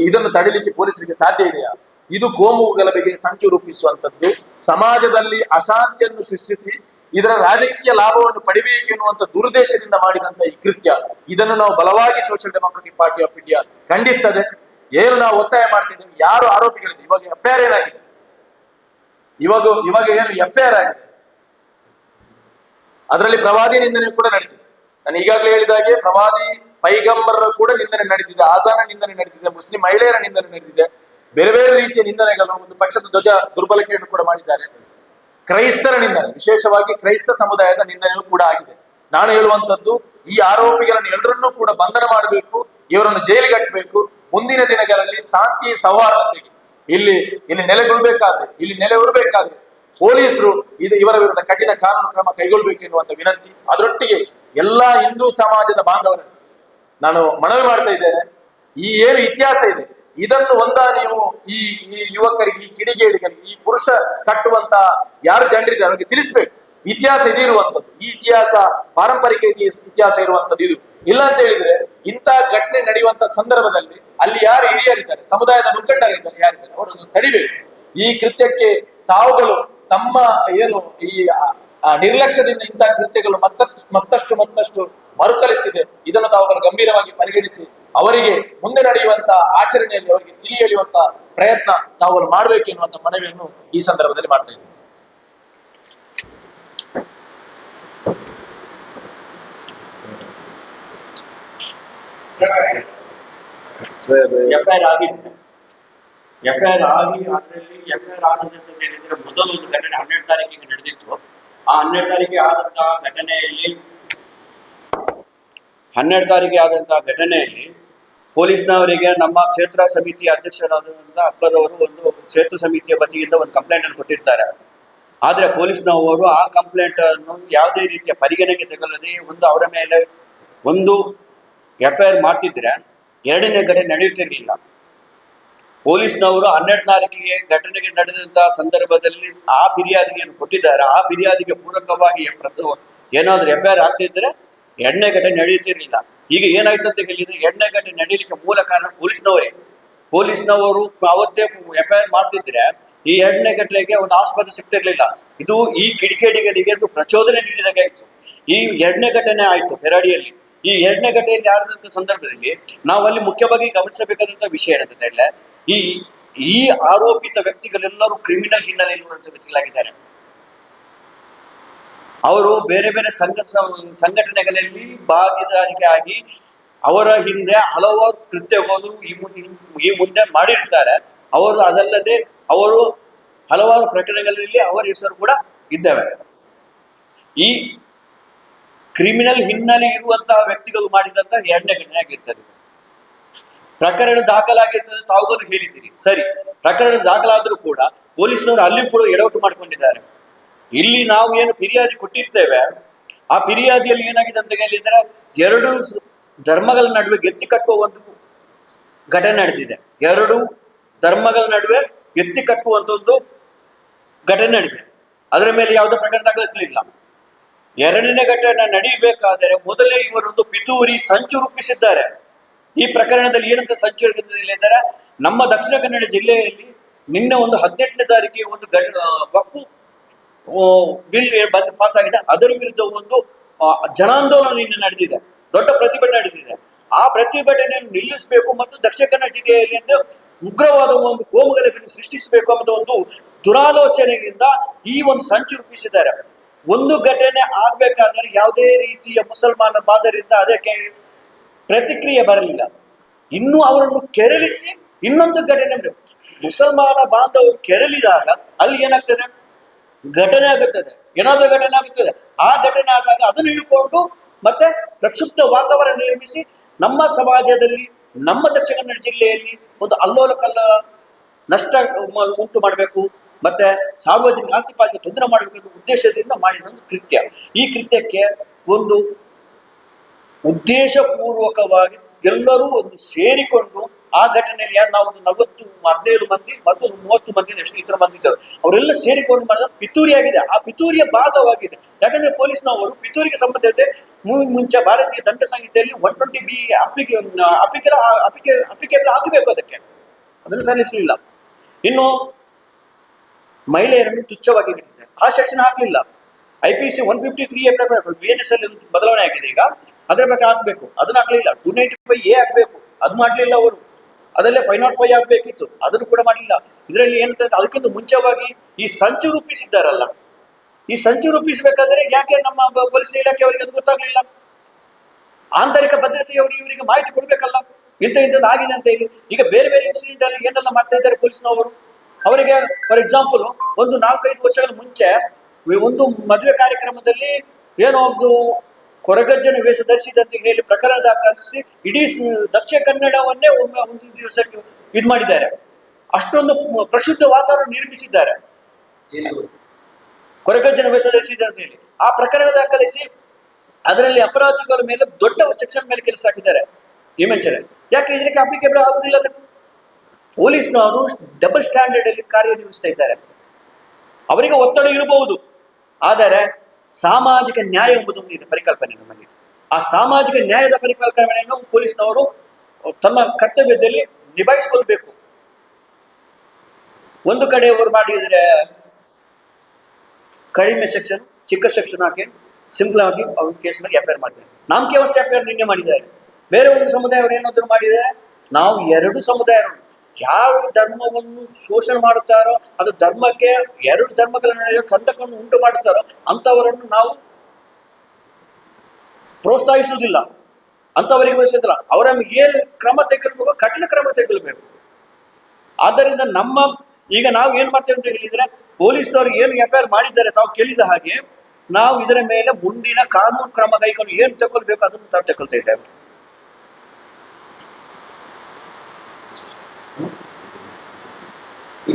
Speaker 1: ಇದನ್ನು ತಡಿಲಿಕ್ಕೆ ಪೊಲೀಸರಿಗೆ ಸಾಧ್ಯ ಇದೆಯಾ? ಇದು ಕೋಮು ಗಲಭೆಗೆ ಸಂಚು ರೂಪಿಸುವಂತದ್ದು. ಸಮಾಜದಲ್ಲಿ ಅಶಾಂತಿಯನ್ನು ಸೃಷ್ಟಿಸಿ ಇದರ ರಾಜಕೀಯ ಲಾಭವನ್ನು ಪಡಿಬೇಕು ಎನ್ನುವಂತ ದುರುದ್ದೇಶದಿಂದ ಮಾಡಿದಂತ ಈ ಕೃತ್ಯ, ಇದನ್ನು ನಾವು ಬಲವಾಗಿ social democratic party of India ಖಂಡಿಸ್ತದೆ. ಏನು ನಾವು ಒತ್ತಾಯ ಮಾಡ್ತಿದ್ದೀವಿ, ಯಾರು ಆರೋಪಿಗಳಿದೆ? ಇವಾಗ ಎಫ್ಐಆರ್ ಏನಾಗಿದೆ? ಇವಾಗ ಇವಾಗ ಏನು ಎಫ್ಐಆರ್ ಆಗಿದೆ? ಅದರಲ್ಲಿ ಪ್ರವಾದಿ ನಿಂದನೆ ಕೂಡ ನಡೆದಿದೆ. ನಾನು ಈಗಾಗಲೇ ಹೇಳಿದ ಹಾಗೆ ಪ್ರವಾದಿ ಪೈಗಂಬರರ ಕೂಡ ನಿಂದನೆ ನಡೆದಿದೆ, ಆಜಾನ ನಿಂದನೆ ನಡೆದಿದೆ, ಮುಸ್ಲಿಂ ಮಹಿಳೆಯರ ನಿಂದನೆ ನಡೆದಿದೆ. ಬೇರೆ ಬೇರೆ ರೀತಿಯ ನಿಂದನೆಗಳು ಒಂದು ಪಕ್ಷದ ಧ್ವಜ ದುರ್ಬಲಕೆಯನ್ನು ಕೂಡ ಮಾಡಿದ್ದಾರೆ. ಕ್ರೈಸ್ತರ ನಿಂದನೆ, ವಿಶೇಷವಾಗಿ ಕ್ರೈಸ್ತ ಸಮುದಾಯದ ನಿಂದನೆಯೂ ಕೂಡ ಆಗಿದೆ. ನಾನು ಹೇಳುವಂತದ್ದು ಈ ಆರೋಪಿಗಳನ್ನು ಎಲ್ಲರನ್ನೂ ಕೂಡ ಬಂಧನ ಮಾಡಬೇಕು, ಇವರನ್ನು ಜೈಲಿಗೆ ಕಟ್ಟಬೇಕು ಮುಂದಿನ ದಿನಗಳಲ್ಲಿ ಶಾಂತಿ ಸೌಹಾರ್ದತೆಗೆ. ಇಲ್ಲಿ ಇಲ್ಲಿ ನೆಲೆಗೊಳ್ಬೇಕಾದ್ರೆ ಇಲ್ಲಿ ನೆಲೆ ಉರಬೇಕಾದ್ರೆ ಪೊಲೀಸರು ಇದು ಇವರ ವಿರುದ್ಧ ಕಠಿಣ ಕಾನೂನು ಕ್ರಮ ಕೈಗೊಳ್ಳಬೇಕು ಎನ್ನುವಂಥ ವಿನಂತಿ. ಅದರೊಟ್ಟಿಗೆ ಎಲ್ಲಾ ಹಿಂದೂ ಸಮಾಜದ ಬಾಂಧವರನ್ನು ನಾನು ಮನವಿ ಮಾಡ್ತಾ ಇದ್ದೇನೆ. ಈ ಏನು ಇತಿಹಾಸ ಇದೆ ಇದನ್ನು ಒಂದ ನೀವು ಈ ಈ ಯುವಕರಿಗೆ, ಈ ಈ ಪುರುಷ ಕಟ್ಟುವಂತ ಯಾರು ಜನರಿದೆ ಅವರಿಗೆ ತಿಳಿಸ್ಬೇಕು. ಇತಿಹಾಸ ಇದಿರುವಂತದ್ದು ಈ ಇತಿಹಾಸ, ಪಾರಂಪರಿಕ ಇತಿಹಾಸ ಇರುವಂತದ್ದು ಇದು. ಇಲ್ಲ ಅಂತ ಹೇಳಿದ್ರೆ ಇಂತಹ ಘಟನೆ ನಡೆಯುವಂತ ಸಂದರ್ಭದಲ್ಲಿ ಅಲ್ಲಿ ಯಾರು ಹಿರಿಯರಿದ್ದಾರೆ, ಸಮುದಾಯದ ಮುಖಂಡರಿದ್ದಾರೆ, ಯಾರಿದ್ದಾರೆ, ಅವರನ್ನು ತಡಿಬೇಕು. ಈ ಕೃತ್ಯಕ್ಕೆ ತಾವುಗಳು ತಮ್ಮ ಏನು ಈ ನಿರ್ಲಕ್ಷ್ಯದಿಂದ ಇಂತಹ ಕೃತ್ಯಗಳು ಮತ್ತಷ್ಟು ಮತ್ತಷ್ಟು ಮತ್ತಷ್ಟು ಇದನ್ನು ತಾವುಗಳು ಗಂಭೀರವಾಗಿ ಪರಿಗಣಿಸಿ ಅವರಿಗೆ ಮುಂದೆ ನಡೆಯುವಂತ ಆಚರಣೆಯಲ್ಲಿ ಅವರಿಗೆ ತಿಳಿ ಹೇಳುವಂತ ಪ್ರಯತ್ನ ತಾವು ಮಾಡಬೇಕು ಎನ್ನುವಂತ ಮನವಿಯನ್ನು ಈ ಸಂದರ್ಭದಲ್ಲಿ ಮಾಡ್ತಾ ಇದ್ದೀನಿ
Speaker 2: ಎಫ್ಐಆರ್ ಆಗಿದೆ ಎಫ್ಐಆರ್ ಆಗಿ ಅದರಲ್ಲಿ ಎಫ್ಐಆರ್ ಆದಂತದ್ದು ಹೇಳಿದ್ರೆ ಮೊದಲು ಒಂದು ಘಟನೆ ಹನ್ನೆರಡು ತಾರೀಕಿಗೆ ನಡೆದಿತ್ತು. ಆ ಹನ್ನೆರಡು ತಾರೀಕಿಗೆ ಆದಂತಹ ಘಟನೆಯಲ್ಲಿ ಹನ್ನೆರಡು ತಾರೀಕಿಗೆ ಆದಂತಹ ಘಟನೆಯಲ್ಲಿ ಪೊಲೀಸ್ನವರಿಗೆ ನಮ್ಮ ಕ್ಷೇತ್ರ ಸಮಿತಿ ಅಧ್ಯಕ್ಷರಾದ ಅಕ್ಬರ್ ಒಂದು ಕ್ಷೇತ್ರ ಸಮಿತಿಯ ವತಿಯಿಂದ ಒಂದು ಕಂಪ್ಲೇಂಟ್ ಅನ್ನು ಕೊಟ್ಟಿರ್ತಾರೆ. ಆದರೆ ಪೊಲೀಸ್ನವರು ಆ ಕಂಪ್ಲೇಂಟ್ ಅನ್ನು ಯಾವುದೇ ರೀತಿಯ ಪರಿಗಣನೆಗೆ ತಗೊಳ್ಳದೆ ಒಂದು ಅವರ ಮೇಲೆ ಒಂದು ಎಫ್ ಐ ಆರ್ ಮಾಡ್ತಿದ್ರೆ ಎರಡನೇ ಕಡೆ ನಡೆಯುತ್ತಿರಲಿಲ್ಲ. ಪೊಲೀಸ್ನವರು ಹನ್ನೆರಡು ತಾರೀಕಿಗೆ ಘಟನೆಗೆ ನಡೆದಂತಹ ಸಂದರ್ಭದಲ್ಲಿ ಆ ಫಿರ್ಯಾದಿಗೆಯನ್ನು ಕೊಟ್ಟಿದ್ದಾರೆ. ಆ ಫಿರ್ಯಾದಿಗೆ ಪೂರಕವಾಗಿ ಏನಾದ್ರೂ ಏನಾದರೂ ಎಫ್ ಐ ಆರ್ ಆಗ್ತಿದ್ರೆ ಎರಡನೇ ಘಟನೆ ನಡೆಯುತ್ತಿರಲಿಲ್ಲ. ಈಗ ಏನಾಯ್ತು ಅಂತ ಹೇಳಿದ್ರೆ ಎರಡನೇ ಗಂಟೆ ನಡೀಲಿಕ್ಕೆ ಮೂಲ ಕಾರಣ ಪೊಲೀಸ್ನವರೇ. ಪೊಲೀಸ್ನವರು ಅವತ್ತೇ ಎಫ್ ಐ ಆರ್ ಮಾಡ್ತಿದ್ರೆ ಈ ಎರಡನೇ ಗಂಟೆಗೆ ಒಂದು ಆಸ್ಪತ್ರೆ ಸಿಗ್ತಿರ್ಲಿಲ್ಲ. ಇದು ಈ ಕಿಡಿಕೇಡಿಗಳಿಗೆ ಒಂದು ಪ್ರಚೋದನೆ ನೀಡಿದಾಗ ಆಯ್ತು. ಈ ಎರಡನೇ ಘಟನೆ ಆಯ್ತು ಬೆರಡಿಯಲ್ಲಿ ಈ ಎರಡನೇ ಘಟನೆಯಲ್ಲಿ ಆದಂತ ಸಂದರ್ಭದಲ್ಲಿ ನಾವು ಅಲ್ಲಿ ಮುಖ್ಯವಾಗಿ ಗಮನಿಸಬೇಕಾದಂತ ವಿಷಯ ಏನಂತ ಈ ಈ ಆರೋಪಿತ ವ್ಯಕ್ತಿಗಳೆಲ್ಲರೂ ಕ್ರಿಮಿನಲ್ ಹಿನ್ನೆಲೆಯಲ್ಲಿ ವ್ಯಕ್ತಿಗಳಾಗಿದ್ದಾರೆ. ಅವರು ಬೇರೆ ಬೇರೆ ಸಂಘ ಸಂಘಟನೆಗಳಲ್ಲಿ ಭಾಗಿದಾರಿಕೆ ಆಗಿ ಅವರ ಹಿಂದೆ ಹಲವಾರು ಕೃತ್ಯಗಳು ಈ ಮುಂದೆ ಈ ಮುಂದೆ ಮಾಡಿರ್ತಾರೆ. ಅವರು ಅದಲ್ಲದೆ ಅವರು ಹಲವಾರು ಪ್ರಕರಣಗಳಲ್ಲಿ ಅವರ ಹೆಸರು ಕೂಡ ಇದ್ದಾವೆ. ಈ ಕ್ರಿಮಿನಲ್ ಹಿನ್ನೆಲೆ ಇರುವಂತಹ ವ್ಯಕ್ತಿಗಳು ಮಾಡಿದಂತಹ ಎರಡನೇ ಘಟನೆ ಆಗಿರ್ತದೆ. ಪ್ರಕರಣ ದಾಖಲಾಗಿರ್ತದೆ ತಾವುಗಳು ಹೇಳಿದ್ದೀರಿ. ಸರಿ, ಪ್ರಕರಣ ದಾಖಲಾದ್ರೂ ಕೂಡ ಪೊಲೀಸ್ನವರು ಅಲ್ಲಿಯೂ ಕೂಡ ಎಡವಟ್ಟು ಮಾಡ್ಕೊಂಡಿದ್ದಾರೆ. ಇಲ್ಲಿ ನಾವು ಏನು ಫಿರ್ಯಾದಿ ಕೊಟ್ಟಿರ್ತೇವೆ, ಆ ಫಿರ್ಯಾದಿಯಲ್ಲಿ ಏನಾಗಿದೆ ಅಂತ ಹೇಳಿದ್ರೆ, ಎರಡು ಧರ್ಮಗಳ ನಡುವೆ ಎತ್ತಿ ಕಟ್ಟುವ ಒಂದು ಘಟನೆ ನಡೆದಿದೆ. ಎರಡು ಧರ್ಮಗಳ ನಡುವೆ ಎತ್ತಿ ಕಟ್ಟುವಂತ ಒಂದು ಘಟನೆ ನಡೆದಿದೆ. ಅದರ ಮೇಲೆ ಯಾವುದೇ ಪ್ರಕರಣ ದಾಖಲಿಸಲಿಲ್ಲ. ಎರಡನೇ ಘಟನೆ ನಡೀಬೇಕಾದರೆ ಮೊದಲೇ ಇವರೊಂದು ಪಿತೂರಿ ಸಂಚು ರೂಪಿಸಿದ್ದಾರೆ. ಈ ಪ್ರಕರಣದಲ್ಲಿ ಏನಂತ ಸಂಚು ರೂಪಿಸಿದ್ದಾರೆ ನಮ್ಮ ದಕ್ಷಿಣ ಕನ್ನಡ ಜಿಲ್ಲೆಯಲ್ಲಿ ನಿನ್ನೆ ಒಂದು ಹದಿನೆಂಟನೇ ತಾರೀಕಿಗೆ ಒಂದು ಘಟ ವಕ್ಫು ಬಿಲ್ ಬಂದು ಪಾಸ್ ಆಗಿದೆ. ಅದರ ವಿರುದ್ಧ ಒಂದು ಜನಾಂದೋಲನ ನಿನ್ನೆ ನಡೆದಿದೆ. ದೊಡ್ಡ ಪ್ರತಿಭಟನೆ ನಡೆದಿದೆ. ಆ ಪ್ರತಿಭಟನೆಯನ್ನು ನಿಲ್ಲಿಸಬೇಕು ಮತ್ತು ದಕ್ಷಿಣ ಕನ್ನಡ ಜಿಲ್ಲೆಯಲ್ಲಿ ಎಂದು ಉಗ್ರವಾದ ಒಂದು ಕೋಮುಗಲಭೆಯನ್ನು ಸೃಷ್ಟಿಸಬೇಕು ಅನ್ನೋದು ಒಂದು ದುರಾಲೋಚನೆಯಿಂದ ಈ ಒಂದು ಸಂಚು ರೂಪಿಸಿದ್ದಾರೆ. ಒಂದು ಘಟನೆ ಆಗ್ಬೇಕಾದರೆ ಯಾವುದೇ ರೀತಿಯ ಮುಸಲ್ಮಾನ ಬಾಂಧರಿಂದ ಅದಕ್ಕೆ ಪ್ರತಿಕ್ರಿಯೆ ಬರಲಿಲ್ಲ. ಇನ್ನು ಅವರನ್ನು ಕೆರಳಿಸಿ ಇನ್ನೊಂದು ಘಟನೆ. ಮುಸಲ್ಮಾನ ಬಾಂಧವರು ಕೆರಳಿದಾಗ ಅಲ್ಲಿ ಏನಾಗ್ತದೆ? ಘಟನೆ ಆಗುತ್ತದೆ. ಏನಾದರೂ ಘಟನೆ ಆಗುತ್ತದೆ. ಆ ಘಟನೆ ಆದಾಗ ಅದನ್ನು ಹಿಡ್ಕೊಂಡು ಮತ್ತೆ ಪ್ರಕ್ಷುಬ್ಧ ವಾತಾವರಣ ನಿರ್ಮಿಸಿ ನಮ್ಮ ಸಮಾಜದಲ್ಲಿ, ನಮ್ಮ ದಕ್ಷಿಣ ಕನ್ನಡ ಜಿಲ್ಲೆಯಲ್ಲಿ ಒಂದು ಅಲ್ಲೋಲ ಕಲ್ಲ ನಷ್ಟ ಉಂಟು ಮಾಡಬೇಕು, ಮತ್ತೆ ಸಾರ್ವಜನಿಕ ಆಸ್ತಿ ಪಾಸ್ತಿಗೆ ತೊಂದರೆ ಮಾಡಬೇಕು ಉದ್ದೇಶದಿಂದ ಮಾಡಿದ ಒಂದು ಕೃತ್ಯ. ಈ ಕೃತ್ಯಕ್ಕೆ ಒಂದು ಉದ್ದೇಶಪೂರ್ವಕವಾಗಿ ಎಲ್ಲರೂ ಒಂದು ಸೇರಿಕೊಂಡು ಆ ಘಟನೆಯಲ್ಲಿ ನಾವು ಒಂದು ನಲವತ್ತು, ಹದಿನೈದು ಮಂದಿ ಮತ್ತು ಮೂವತ್ತು ಮಂದಿ ಎಷ್ಟು ಇತರ ಮಂದಿ ಇದ್ದಾರೆ. ಅವರೆಲ್ಲ ಸೇರಿಕೊಂಡು ಮಾಡಿದ ಪಿತೂರಿ ಆಗಿದೆ. ಆ ಪಿತೂರಿಯ ಭಾಗವಾಗಿದೆ. ಯಾಕಂದ್ರೆ ಪೊಲೀಸ್ನವರು ಪಿತೂರಿಗೆ ಸಂಬಂಧಿಸಿದಂತೆ ಮುಂಚೆ ಭಾರತೀಯ ದಂಡ ಸಂಹಿತೆಯಲ್ಲಿ ಒನ್ ಟ್ವೆಂಟಿ ಬಿ ಅಪ್ಲಿಕೆ ಅಪ್ಲಿಕೆ ಅಪ್ಲಿಕೆ ಅಪ್ಲಿಕೇಬಲ್ ಆಗಬೇಕು ಅದಕ್ಕೆ. ಅದನ್ನು ಸಲ್ಲಿಸಲಿಲ್ಲ. ಇನ್ನು ಮಹಿಳೆಯರನ್ನು ತುಚ್ಛವಾಗಿ ಇಟ್ಟಿದೆ ಆ ಸೆಕ್ಷನ್ ಹಾಕಲಿಲ್ಲ. I P C one fifty three B N S ಅಲ್ಲಿ ಬದಲಾವಣೆ ಆಗಿದೆ ಈಗ. ಅದರ ಬಗ್ಗೆ ಹಾಕಬೇಕು. ಅದನ್ನ ಹಾಕ್ಲಿಲ್ಲ. ಟೂ ನೈಂಟಿ ಫೈವ್ ಎ ಹಾಕಬೇಕು. ಅದು ಮಾಡಲಿಲ್ಲ ಅವರು. ಅದಲ್ಲೇ ಫೈವ್ ನಾಟ್ ಫೈವ್ ಆಗಬೇಕಿತ್ತು. ಅದನ್ನು ಕೂಡ ಮಾಡಲಿಲ್ಲ ಇದರಲ್ಲಿ ಏನಂತ ಅದಕ್ಕಿಂತ ಮುಂಚೆವಾಗಿ ಈ ಸಂಚು ರೂಪಿಸಿದ್ದಾರಲ್ಲ. ಈ ಸಂಚು ರೂಪಿಸಬೇಕಾದ್ರೆ ಯಾಕೆ ನಮ್ಮ ಪೊಲೀಸ್ ಇಲಾಖೆ ಅವರಿಗೆ ಅದು ಗೊತ್ತಾಗ್ಲಿಲ್ಲ? ಆಂತರಿಕ ಭದ್ರತೆಯವರು ಇವರಿಗೆ ಮಾಹಿತಿ ಕೊಡಬೇಕಲ್ಲ. ಇಂಥ ಇಂಥದ್ದು ಆಗಿದೆ ಅಂತ ಹೇಳಿ. ಈಗ ಬೇರೆ ಬೇರೆ ಇನ್ಸಿಡೆಂಟ್ ಅಲ್ಲಿ ಏನೆಲ್ಲ ಮಾಡ್ತಾ ಇದ್ದಾರೆ ಪೊಲೀಸ್ನವರು? ಅವರಿಗೆ ಫಾರ್ ಎಕ್ಸಾಂಪಲ್ ಒಂದು ನಾಲ್ಕೈದು ವರ್ಷಗಳ ಮುಂಚೆ ಒಂದು ಮದುವೆ ಕಾರ್ಯಕ್ರಮದಲ್ಲಿ ಏನೋ ಒಂದು ಕೊರಗಜ್ಜನ ವೇಷ ಧರಿಸಿದಂತೆ ಹೇಳಿ ಪ್ರಕರಣ ದಾಖಲಿಸಿ ಇಡೀ ದಕ್ಷಿಣ ಕನ್ನಡವನ್ನೇ ಒಮ್ಮೆ ಒಂದು ದಿವಸ ಇದು ಮಾಡಿದ್ದಾರೆ. ಅಷ್ಟೊಂದು ಪ್ರಕ್ಷುಬ್ಧ ವಾತಾವರಣ ನಿರ್ಮಿಸಿದ್ದಾರೆ. ಕೊರಗಜ್ಜನ ವೇಷ ಧರಿಸಿದೆ ಅಂತ ಹೇಳಿ ಆ ಪ್ರಕರಣ ದಾಖಲಿಸಿ ಅದರಲ್ಲಿ ಅಪರಾಧಿಗಳ ಮೇಲೆ ದೊಡ್ಡ ಸೆಕ್ಷನ್ ಮೇಲೆ ಕೆಲಸ ಹಾಕಿದ್ದಾರೆ ಈ ಮೆಂಚನೆ ಯಾಕೆ ಇದಕ್ಕೆ ಅಪ್ಲಿಕೇಬಲ್ ಆಗುದಿಲ್ಲ ಅದಕ್ಕೆ? ಪೊಲೀಸ್ನವರು ಡಬಲ್ ಸ್ಟ್ಯಾಂಡರ್ಡ್ ಅಲ್ಲಿ ಕಾರ್ಯನಿರ್ವಹಿಸ್ತಾ ಇದ್ದಾರೆ. ಅವರಿಗೆ ಒತ್ತಡ ಇರಬಹುದು. ಆದರೆ ಸಾಮಾಜಿಕ ನ್ಯಾಯ ಎಂಬುದು ಇದೆ ಪರಿಕಲ್ಪನೆ ನಮಗೆ ಆ ಸಾಮಾಜಿಕ ನ್ಯಾಯದ ಪರಿಕಲ್ಪನೆಯನ್ನು ಪೊಲೀಸ್ನವರು ತಮ್ಮ ಕರ್ತವ್ಯದಲ್ಲಿ ನಿಭಾಯಿಸಿಕೊಳ್ಬೇಕು. ಒಂದು ಕಡೆ ಅವರು ಮಾಡಿದರೆ ಕಡಿಮೆ ಸೆಕ್ಷನ್, ಚಿಕ್ಕ ಸೆಕ್ಷನ್ ಹಾಕಿ ಸಿಂಪಲ್ ಆಗಿ ಅವ್ರ ಕೇಸ್ ಮೇಲೆ ಎಫ್ ಐ ಆರ್ ಮಾಡಿದ್ದಾರೆ ನಾಮಕೆ ವ್ಯವಸ್ಥೆ ಎಫ್ ಐ ಆರ್ ನಿನ್ನೆ ಮಾಡಿದ್ದಾರೆ. ಬೇರೆ ಒಂದು ಸಮುದಾಯವರು ಏನಾದ್ರು ಮಾಡಿದ್ದಾರೆ ನಾವು ಎರಡು ಸಮುದಾಯಗಳು ಯಾವ ಧರ್ಮವನ್ನು ಶೋಷಣೆ ಮಾಡುತ್ತಾರೋ, ಅದು ಧರ್ಮಕ್ಕೆ ಎರಡು ಧರ್ಮಗಳ ನಡುವೆ ಕಂದಕವನ್ನು ಉಂಟು ಮಾಡುತ್ತಾರೋ ಅಂಥವರನ್ನು ನಾವು ಪ್ರೋತ್ಸಾಹಿಸುವುದಿಲ್ಲ. ಅಂತವರಿಗೆ ಬಯಸೋದಿಲ್ಲ ಅವರ ಏನು ಕ್ರಮ ತೆಗೆದುಬೇಕು ಕಠಿಣ ಕ್ರಮ ತೆಗೆದುಬೇಕು ಆದ್ದರಿಂದ ನಮ್ಮ, ಈಗ ನಾವು ಏನ್ ಮಾಡ್ತೇವೆ ಅಂತ ಹೇಳಿದ್ರೆ, ಪೊಲೀಸ್ನವರು ಏನು ಎಫ್ ಐ ಆರ್ ಮಾಡಿದ್ದಾರೆ ತಾವು ಕೇಳಿದ ಹಾಗೆ, ನಾವು ಇದರ ಮೇಲೆ ಮುಂದಿನ ಕಾನೂನು ಕ್ರಮ ಕೈಗೊಂಡು ಏನು ತಗೊಳ್ಬೇಕು ಅದನ್ನು ತಾವು ತಗೊಳ್ತಾ ಇದ್ದೇವೆ.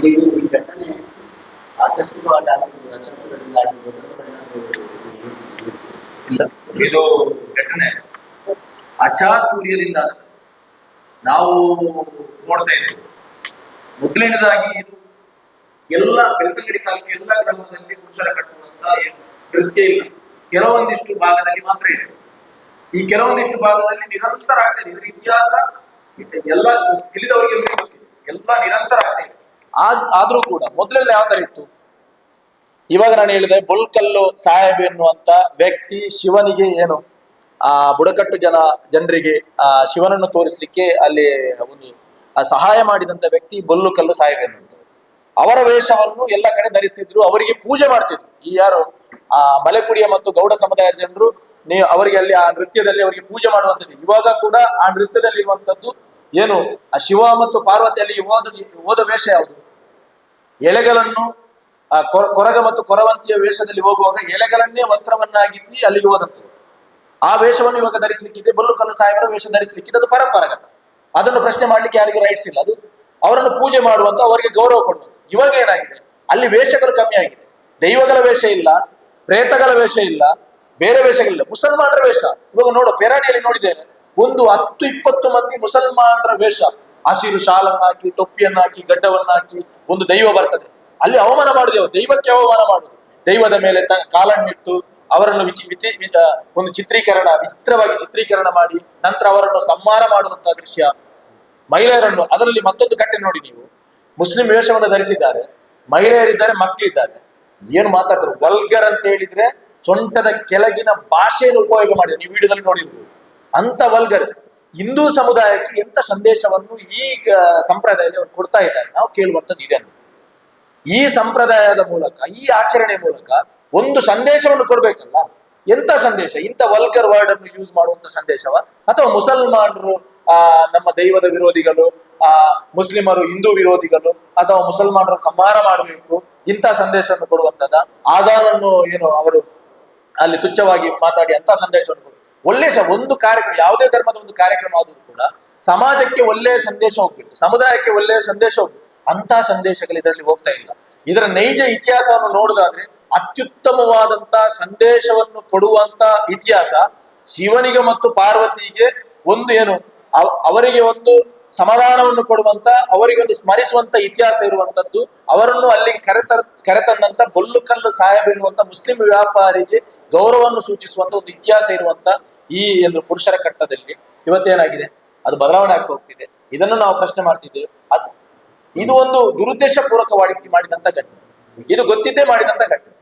Speaker 3: ಇಲ್ಲಿ ಈ ಘಟನೆ ಆಕಸ್ಮಿಕವಾಗಿ ಆಗಿರ್ಬೋದು ಆಗಿರ್ಬೋದು
Speaker 1: ಇದು ಘಟನೆ ಅಚಾತುರ್ಯದಿಂದ. ನಾವು ನೋಡ್ತಾ ಇದ್ದೇವೆ. ಮೊದಲನೇದಾಗಿ ಇದು ಎಲ್ಲ ಬೆಳ್ತಂಗಡಿ ತಾಲೂಕು ಎಲ್ಲ ಗ್ರಾಮದಲ್ಲಿ ಪುರುಷರ ಕಟ್ಟುವಂತ ನೃತ್ಯ ಇಲ್ಲ. ಕೆಲವೊಂದಿಷ್ಟು ಭಾಗದಲ್ಲಿ ಮಾತ್ರ ಇದೆ. ಈ ಕೆಲವೊಂದಿಷ್ಟು ಭಾಗದಲ್ಲಿ ನಿರಂತರ ಆಗ್ತಾ ಇದೆ. ಇತಿಹಾಸ, ಎಲ್ಲ ತಿಳಿದವರಿಗೆ ಎಲ್ಲ ನಿರಂತರ ಆಗ್ತಾ ಇದೆ. ಆದ್- ಆದ್ರೂ ಕೂಡ ಮೊದಲೆಲ್ಲ ಯಾವ ತರ ಇತ್ತು? ಇವಾಗ ನಾನು ಹೇಳಿದೆ ಬುಲ್ಕಲ್ಲು ಸಾಹೇಬ್ ಎನ್ನುವಂತ ವ್ಯಕ್ತಿ ಶಿವನಿಗೆ ಏನು, ಆ, ಬುಡಕಟ್ಟು ಜನ, ಜನರಿಗೆ, ಆ, ಶಿವನನ್ನು ತೋರಿಸಲಿಕ್ಕೆ ಅಲ್ಲಿ ಒಂದು ಸಹಾಯ ಮಾಡಿದಂತ ವ್ಯಕ್ತಿ ಬೊಲ್ಲುಕಲ್ಲು ಸಾಹೇಬ್ ಎನ್ನುವಂಥ ಅವರ ವೇಷವನ್ನು ಎಲ್ಲ ಕಡೆ ಧರಿಸ್ತಿದ್ರು, ಅವರಿಗೆ ಪೂಜೆ ಮಾಡ್ತಿದ್ರು. ಈ ಯಾರು, ಆ, ಮಲೆಕುಡಿಯ ಮತ್ತು ಗೌಡ ಸಮುದಾಯದ ಜನರು ನೀವು ಅವರಿಗೆ ಅಲ್ಲಿ ಆ ನೃತ್ಯದಲ್ಲಿ ಅವರಿಗೆ ಪೂಜೆ ಮಾಡುವಂಥದ್ದು. ಇವಾಗ ಕೂಡ ಆ ನೃತ್ಯದಲ್ಲಿ ಇರುವಂತದ್ದು ಏನು, ಆ ಶಿವ ಮತ್ತು ಪಾರ್ವತಿಯಲ್ಲಿ ಹೋದ ಹೋದ ವೇಷ ಯಾವುದು? ಎಲೆಗಳನ್ನು, ಆ, ಕೊರ- ಕೊರಗ ಮತ್ತು ಕೊರವಂತಿಯ ವೇಷದಲ್ಲಿ ಹೋಗುವಾಗ ಎಲೆಗಳನ್ನೇ ವಸ್ತ್ರವನ್ನಾಗಿಸಿ ಅಲ್ಲಿಗೆ ಹೋದಂಥದ್ದು ಆ ವೇಷವನ್ನು ಇವಾಗ ಧರಿಸಲಿಕ್ಕಿದೆ ಬಲ್ಲುಕಲ್ಲು ಸಾಹೇಬರ ವೇಷ ಧರಿಸಲಿಕ್ಕಿದೆ. ಅದು ಪರಂಪರಾಗತ. ಅದನ್ನು ಪ್ರಶ್ನೆ ಮಾಡ್ಲಿಕ್ಕೆ ಯಾರಿಗೂ ರೈಟ್ಸ್ ಇಲ್ಲ. ಅದು ಅವರನ್ನು ಪೂಜೆ ಮಾಡುವಂತ, ಅವರಿಗೆ ಗೌರವ ಕೊಡುವಂತ ಇವಾಗ ಏನಾಗಿದೆ? ಅಲ್ಲಿ ವೇಷಗಳು ಕಮ್ಮಿ ಆಗಿದೆ. ದೈವಗಳ ವೇಷ ಇಲ್ಲ, ಪ್ರೇತಗಳ ವೇಷ ಇಲ್ಲ, ಬೇರೆ ವೇಷಗಳಿಲ್ಲ. ಮುಸಲ್ಮಾನರ ವೇಷ. ಇವಾಗ ನೋಡು ಪೆರಾಡಿಯಲ್ಲಿ ನೋಡಿದ್ದೇನೆ. ಒಂದು ಹತ್ತು ಇಪ್ಪತ್ತು ಮಂದಿ ಮುಸಲ್ಮಾನರ ವೇಷ. ಹಸಿರು ಶಾಲನ್ನಾಕಿ, ಟೊಪ್ಪಿಯನ್ನಾಕಿ, ಗಡ್ಡವನ್ನಾಕಿ ಒಂದು ದೈವ ಬರ್ತದೆ. ಅಲ್ಲಿ ಅವಮಾನ ಮಾಡುದು ದೈವಕ್ಕೆ ಅವಮಾನ ಮಾಡುದು ದೈವದ ಮೇಲೆ ತ ಕಾಲನ್ನಿಟ್ಟು ಅವರನ್ನು ವಿಚಿ ವಿಚಿ ಒಂದು ಚಿತ್ರೀಕರಣ, ವಿಚಿತ್ರವಾಗಿ ಚಿತ್ರೀಕರಣ ಮಾಡಿ ನಂತರ ಅವರನ್ನು ಸಂಹಾರ ಮಾಡುವಂತಹ ದೃಶ್ಯ ಮಹಿಳೆಯರನ್ನು ಅದರಲ್ಲಿ ಮತ್ತೊಂದು ಕಟ್ಟೆ ನೋಡಿ ನೀವು. ಮುಸ್ಲಿಂ ವೇಷವನ್ನು ಧರಿಸಿದ್ದಾರೆ. ಮಹಿಳೆಯರಿದ್ದಾರೆ, ಮಕ್ಕಳಿದ್ದಾರೆ. ಏನು ಮಾತಾಡ್ತಾರೆ? ವಲ್ಗರ್ ಅಂತ ಹೇಳಿದ್ರೆ ಸೊಂಟದ ಕೆಳಗಿನ ಭಾಷೆಯನ್ನು ಉಪಯೋಗ ಮಾಡಿದ್ರು ನೀವು ವಿಡಿಯೋದಲ್ಲಿ ನೋಡಿರ್ಬೋದು. ಅಂತ ವಲ್ಗರ್ ಹಿಂದೂ ಸಮುದಾಯಕ್ಕೆ ಎಂತ ಸಂದೇಶವನ್ನು ಈ ಸಂಪ್ರದಾಯದಲ್ಲಿ ಅವರು ಕೊಡ್ತಾ ಇದ್ದಾರೆ ನಾವು ಕೇಳುವಂಥದ್ದು ಇದನ್ನು ಈ ಸಂಪ್ರದಾಯದ ಮೂಲಕ, ಈ ಆಚರಣೆ ಮೂಲಕ ಒಂದು ಸಂದೇಶವನ್ನು ಕೊಡ್ಬೇಕಲ್ಲ? ಎಂತ ಸಂದೇಶ? ಇಂಥ ವಲ್ಕರ್ ವರ್ಡ್ ಅನ್ನು ಯೂಸ್ ಮಾಡುವಂತ ಸಂದೇಶವ? ಅಥವಾ ಮುಸಲ್ಮಾನರು, ಆ, ನಮ್ಮ ದೈವದ ವಿರೋಧಿಗಳು, ಆ, ಮುಸ್ಲಿಮರು, ಹಿಂದೂ ವಿರೋಧಿಗಳು, ಅಥವಾ ಮುಸಲ್ಮಾನರ ಸಂಹಾರ ಮಾಡಬೇಕು, ಇಂಥ ಸಂದೇಶವನ್ನು ಕೊಡುವಂತದ ಆಜಾನನ್ನು ಏನು, ಅವರು ಅಲ್ಲಿ ತುಚ್ಛವಾಗಿ ಮಾತಾಡಿ ಅಂತ ಸಂದೇಶವನ್ನು ಕೊಡು ಒಳ್ಳೆ ಸ- ಒಂದು ಕಾರ್ಯಕ್ರಮ, ಯಾವುದೇ ಧರ್ಮದ ಒಂದು ಕಾರ್ಯಕ್ರಮ ಆದರೂ ಕೂಡ ಸಮಾಜಕ್ಕೆ ಒಳ್ಳೆಯ ಸಂದೇಶ ಹೋಗ್ಬೇಕು, ಸಮುದಾಯಕ್ಕೆ ಒಳ್ಳೆಯ ಸಂದೇಶ ಹೋಗ್ಬೇಕು. ಅಂತ ಸಂದೇಶಗಳು ಇದರಲ್ಲಿ ಹೋಗ್ತಾ ಇಲ್ಲ. ಇದರ ನೈಜ ಇತಿಹಾಸವನ್ನು ನೋಡುದಾದ್ರೆ ಅತ್ಯುತ್ತಮವಾದಂತಹ ಸಂದೇಶವನ್ನು ಕೊಡುವಂತ ಇತಿಹಾಸ ಶಿವನಿಗೆ ಮತ್ತು ಪಾರ್ವತಿಗೆ ಒಂದು ಏನು, ಅವ- ಅವರಿಗೆ ಒಂದು ಸಮಾಧಾನವನ್ನು ಕೊಡುವಂತ ಅವರಿಗೆ ಒಂದು ಸ್ಮರಿಸುವಂತ ಇತಿಹಾಸ ಇರುವಂತದ್ದು ಅವರನ್ನು ಅಲ್ಲಿಗೆ ಕರೆತ ಕರೆತಂದಂತ ಬೊಲ್ಲುಕಲ್ಲು ಸಾಹೇಬ್ ಎನ್ನುವಂತ ಮುಸ್ಲಿಂ ವ್ಯಾಪಾರಿಗೆ ಗೌರವವನ್ನು ಸೂಚಿಸುವಂತ ಒಂದು ಇತಿಹಾಸ ಇರುವಂತ ಈ ಒಂದು ಪುರುಷರ ಕಟ್ಟದಲ್ಲಿ ಇವತ್ತೇನಾಗಿದೆ? ಅದು ಬದಲಾವಣೆ ಆಗ್ತಾ ಹೋಗ್ತಿದೆ. ಇದನ್ನು ನಾವು ಪ್ರಶ್ನೆ ಮಾಡ್ತಿದ್ದೇವೆ. ಅದು ಇದು ಒಂದು ದುರುದ್ದೇಶ ಪೂರ್ವಕವಾಗಿ ಮಾಡಿದಂತ ಘಟನೆ. ಇದು ಗೊತ್ತಿದ್ದೇ ಮಾಡಿದಂತ ಘಟನೆ.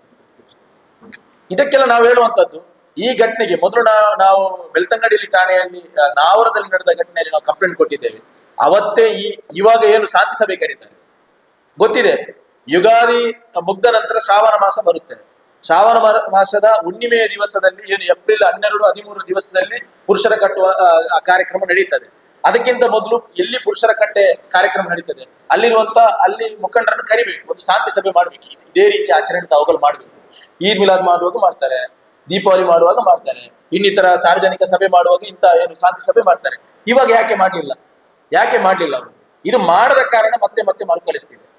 Speaker 1: ಇದಕ್ಕೆಲ್ಲ ನಾವು ಹೇಳುವಂತದ್ದು, ಈ ಘಟನೆಗೆ ಮೊದಲು ನಾವು ಬೆಳ್ತಂಗಡಿಯಲ್ಲಿ ಠಾಣೆಯಲ್ಲಿ ನಾವರದಲ್ಲಿ ನಡೆದ ಘಟನೆಯಲ್ಲಿ ನಾವು ಕಂಪ್ಲೇಂಟ್ ಕೊಟ್ಟಿದ್ದೇವೆ. ಅವತ್ತೇ ಈ, ಇವಾಗ ಏನು ಕರೀತಾರೆ? ಗೊತ್ತಿದೆ. ಯುಗಾದಿ ಮುಗ್ದ ನಂತರ ಶ್ರಾವಣ ಮಾಸ ಬರುತ್ತೆ. ಶ್ರಾವಣ ಮಾಸದ ಹುಣ್ಣಿಮೆಯ ದಿವಸದಲ್ಲಿ ಏನು ಏಪ್ರಿಲ್ ಹನ್ನೆರಡು ಹದಿಮೂರು ದಿವಸದಲ್ಲಿ ಪುರುಷರ ಕಟ್ಟುವ ಕಾರ್ಯಕ್ರಮ ನಡೀತದೆ. ಅದಕ್ಕಿಂತ ಮೊದಲು ಎಲ್ಲಿ ಪುರುಷರ ಕಟ್ಟೆ ಕಾರ್ಯಕ್ರಮ ನಡೀತದೆ? ಅಲ್ಲಿರುವಂತ, ಅಲ್ಲಿ ಮುಖಂಡರನ್ನು ಕರಿಬೇಕು, ಒಂದು ಶಾಂತಿ ಸಭೆ ಮಾಡ್ಬೇಕು. ಇದ್- ಇದೇ ರೀತಿ ಆಚರಣೆ ತಾವುಗಳು ಮಾಡ್ಬೇಕು. ಈದ್ ಮಿಲಾದ್ ಮಾಡುವಾಗ ಮಾಡ್ತಾರೆ, ದೀಪಾವಳಿ ಮಾಡುವಾಗ ಮಾಡ್ತಾರೆ, ಇನ್ನಿತರ ಸಾರ್ವಜನಿಕ ಸಭೆ ಮಾಡುವಾಗ ಇಂತ ಏನು ಶಾಂತಿ ಸಭೆ ಮಾಡ್ತಾರೆ. ಇವಾಗ ಯಾಕೆ ಮಾಡ್ಲಿಲ್ಲ? ಯಾಕೆ ಮಾಡ್ಲಿಲ್ಲ ಅವರು? ಇದು ಮಾಡದ ಕಾರಣ ಮತ್ತೆ ಮತ್ತೆ ಮರುಕಳಿಸ್ತಿದೆ.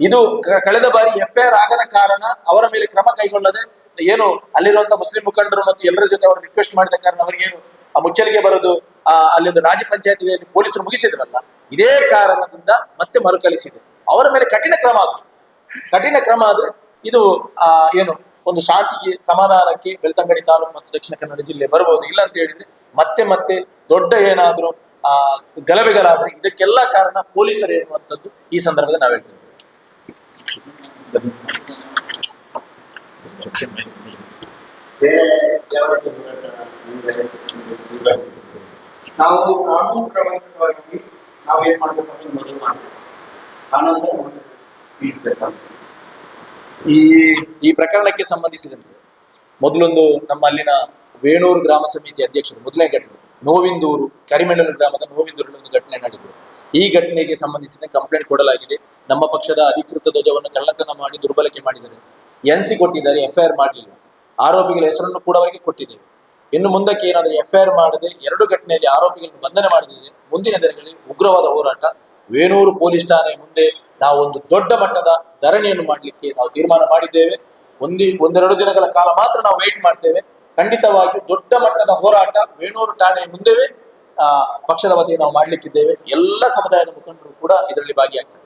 Speaker 1: ಇದು ಕಳೆದ ಬಾರಿ ಎಫ್ ಆಗದ ಕಾರಣ ಅವರ ಮೇಲೆ ಕ್ರಮ ಕೈಗೊಳ್ಳದೆ ಏನು ಅಲ್ಲಿರುವಂತ ಮುಸ್ಲಿಂ ಮುಖಂಡರು ಮತ್ತು ಎಲ್ಲರ ಜೊತೆ ಅವರು ರಿಕ್ವೆಸ್ಟ್ ಮಾಡಿದ ಕಾರಣ ಅವರಿಗೇನು ಆ ಮುಚ್ಚಲಿಗೆ ಬರೋದು, ಆ, ಅಲ್ಲಿಂದ ರಾಜ್ಯ ಪಂಚಾಯತಿಯಲ್ಲಿ ಪೊಲೀಸರು ಮುಗಿಸಿದ್ರಲ್ಲ, ಇದೇ ಕಾರಣದಿಂದ ಮತ್ತೆ ಮರುಕಳಿಸಿದೆ. ಅವರ ಮೇಲೆ ಕಠಿಣ ಕ್ರಮ ಆದ್ರು, ಕಠಿಣ ಕ್ರಮ ಆದ್ರೆ ಇದು, ಆ, ಏನು ಒಂದು ಶಾಂತಿಗೆ, ಸಮಾಧಾನಕ್ಕೆ ಬೆಳ್ತಂಗಡಿ ತಾಲೂಕು ಮತ್ತು ದಕ್ಷಿಣ ಕನ್ನಡ ಜಿಲ್ಲೆ ಬರಬಹುದು, ಇಲ್ಲ ಅಂತ ಹೇಳಿದ್ರೆ ಮತ್ತೆ ಮತ್ತೆ ದೊಡ್ಡ ಏನಾದ್ರೂ, ಆ, ಗಲಭೆಗಳಾದ್ರೆ ಇದಕ್ಕೆಲ್ಲ ಕಾರಣ ಪೊಲೀಸರು ಎನ್ನುವಂಥದ್ದು ಈ ಸಂದರ್ಭದಲ್ಲಿ ನಾವು ಹೇಳ್ತೇವೆ
Speaker 3: ಬೇರೆ ಯಾವ ರೀತಿ ಹೋರಾಟ ಮುಂದೆ
Speaker 4: ನಾವು ಕಾನೂನು ಕ್ರಮವಾಗಿ ನಾವು ಏನ್ ಮಾಡ್ಬೇಕು ಅಂತ ಮೊದಲು ಮಾಡ್ಬೇಕು ಆನಂತರ ಮುಂದೆ ತಿಳಿಸ್ಬೇಕಂತ
Speaker 1: ಈ ಈ ಪ್ರಕರಣಕ್ಕೆ ಸಂಬಂಧಿಸಿದಂತೆ ಮೊದಲೊಂದು ನಮ್ಮ ಅಲ್ಲಿನ ವೇಣೂರು ಗ್ರಾಮ ಸಮಿತಿ ಅಧ್ಯಕ್ಷರು, ಮೊದಲನೇ ಘಟನೆ, ನೋವಿಂದೂರು ಕರಿಮೆಣಲು ಗ್ರಾಮದ ನೋವಿಂದೂರಲ್ಲಿ ಒಂದು ಘಟನೆ ನಡೆದಿದೆ. ಈ ಘಟನೆಗೆ ಸಂಬಂಧಿಸಿದ ಕಂಪ್ಲೇಂಟ್ ಕೊಡಲಾಗಿದೆ. ನಮ್ಮ ಪಕ್ಷದ ಅಧಿಕೃತ ಧ್ವಜವನ್ನು ಕಳ್ಳತನ ಮಾಡಿ ದುರ್ಬಳಕೆ ಮಾಡಿದ್ದಾರೆ. ಎನ್ ಸಿ ಕೊಟ್ಟಿದ್ದಾರೆ, ಎಫ್ಐಆರ್ ಮಾಡಲಿಲ್ಲ. ಆರೋಪಿಗಳ ಹೆಸರನ್ನು ಕೂಡ ಅವರಿಗೆ ಕೊಟ್ಟಿದ್ದೇವೆ. ಇನ್ನು ಮುಂದಕ್ಕೆ ಏನಾದರೂ ಎಫ್ಐಆರ್ ಮಾಡದೆ ಎರಡು ಘಟನೆಯಲ್ಲಿ ಆರೋಪಿಗಳನ್ನು ಬಂಧನೆ ಮಾಡಿದರೆ ಮುಂದಿನ ದಿನಗಳಲ್ಲಿ ಉಗ್ರವಾದ ಹೋರಾಟ, ವೇಣೂರು ಪೊಲೀಸ್ ಠಾಣೆ ಮುಂದೆ ನಾವು ಒಂದು ದೊಡ್ಡ ಮಟ್ಟದ ಧರಣಿಯನ್ನು ಮಾಡಲಿಕ್ಕೆ ನಾವು ತೀರ್ಮಾನ ಮಾಡಿದ್ದೇವೆ. ಒಂದಿ, ಒಂದೆರಡು ದಿನಗಳ ಕಾಲ ಮಾತ್ರ ನಾವು ವೇಟ್ ಮಾಡ್ತೇವೆ. ಖಂಡಿತವಾಗಿ ದೊಡ್ಡ ಮಟ್ಟದ ಹೋರಾಟ ವೇಣೂರು ಠಾಣೆ ಮುಂದೆವೇ. ಪಕ್ಷದ ವತಿಯಿಂದ ನಾವು ಮಾಡ್ಲಿಕ್ಕಿದ್ದೇವೆ. ಎಲ್ಲ ಸಮುದಾಯದ ಮುಖಂಡರು ಕೂಡ ಇದರಲ್ಲಿ ಭಾಗಿಯಾಗ್ತಾರೆ.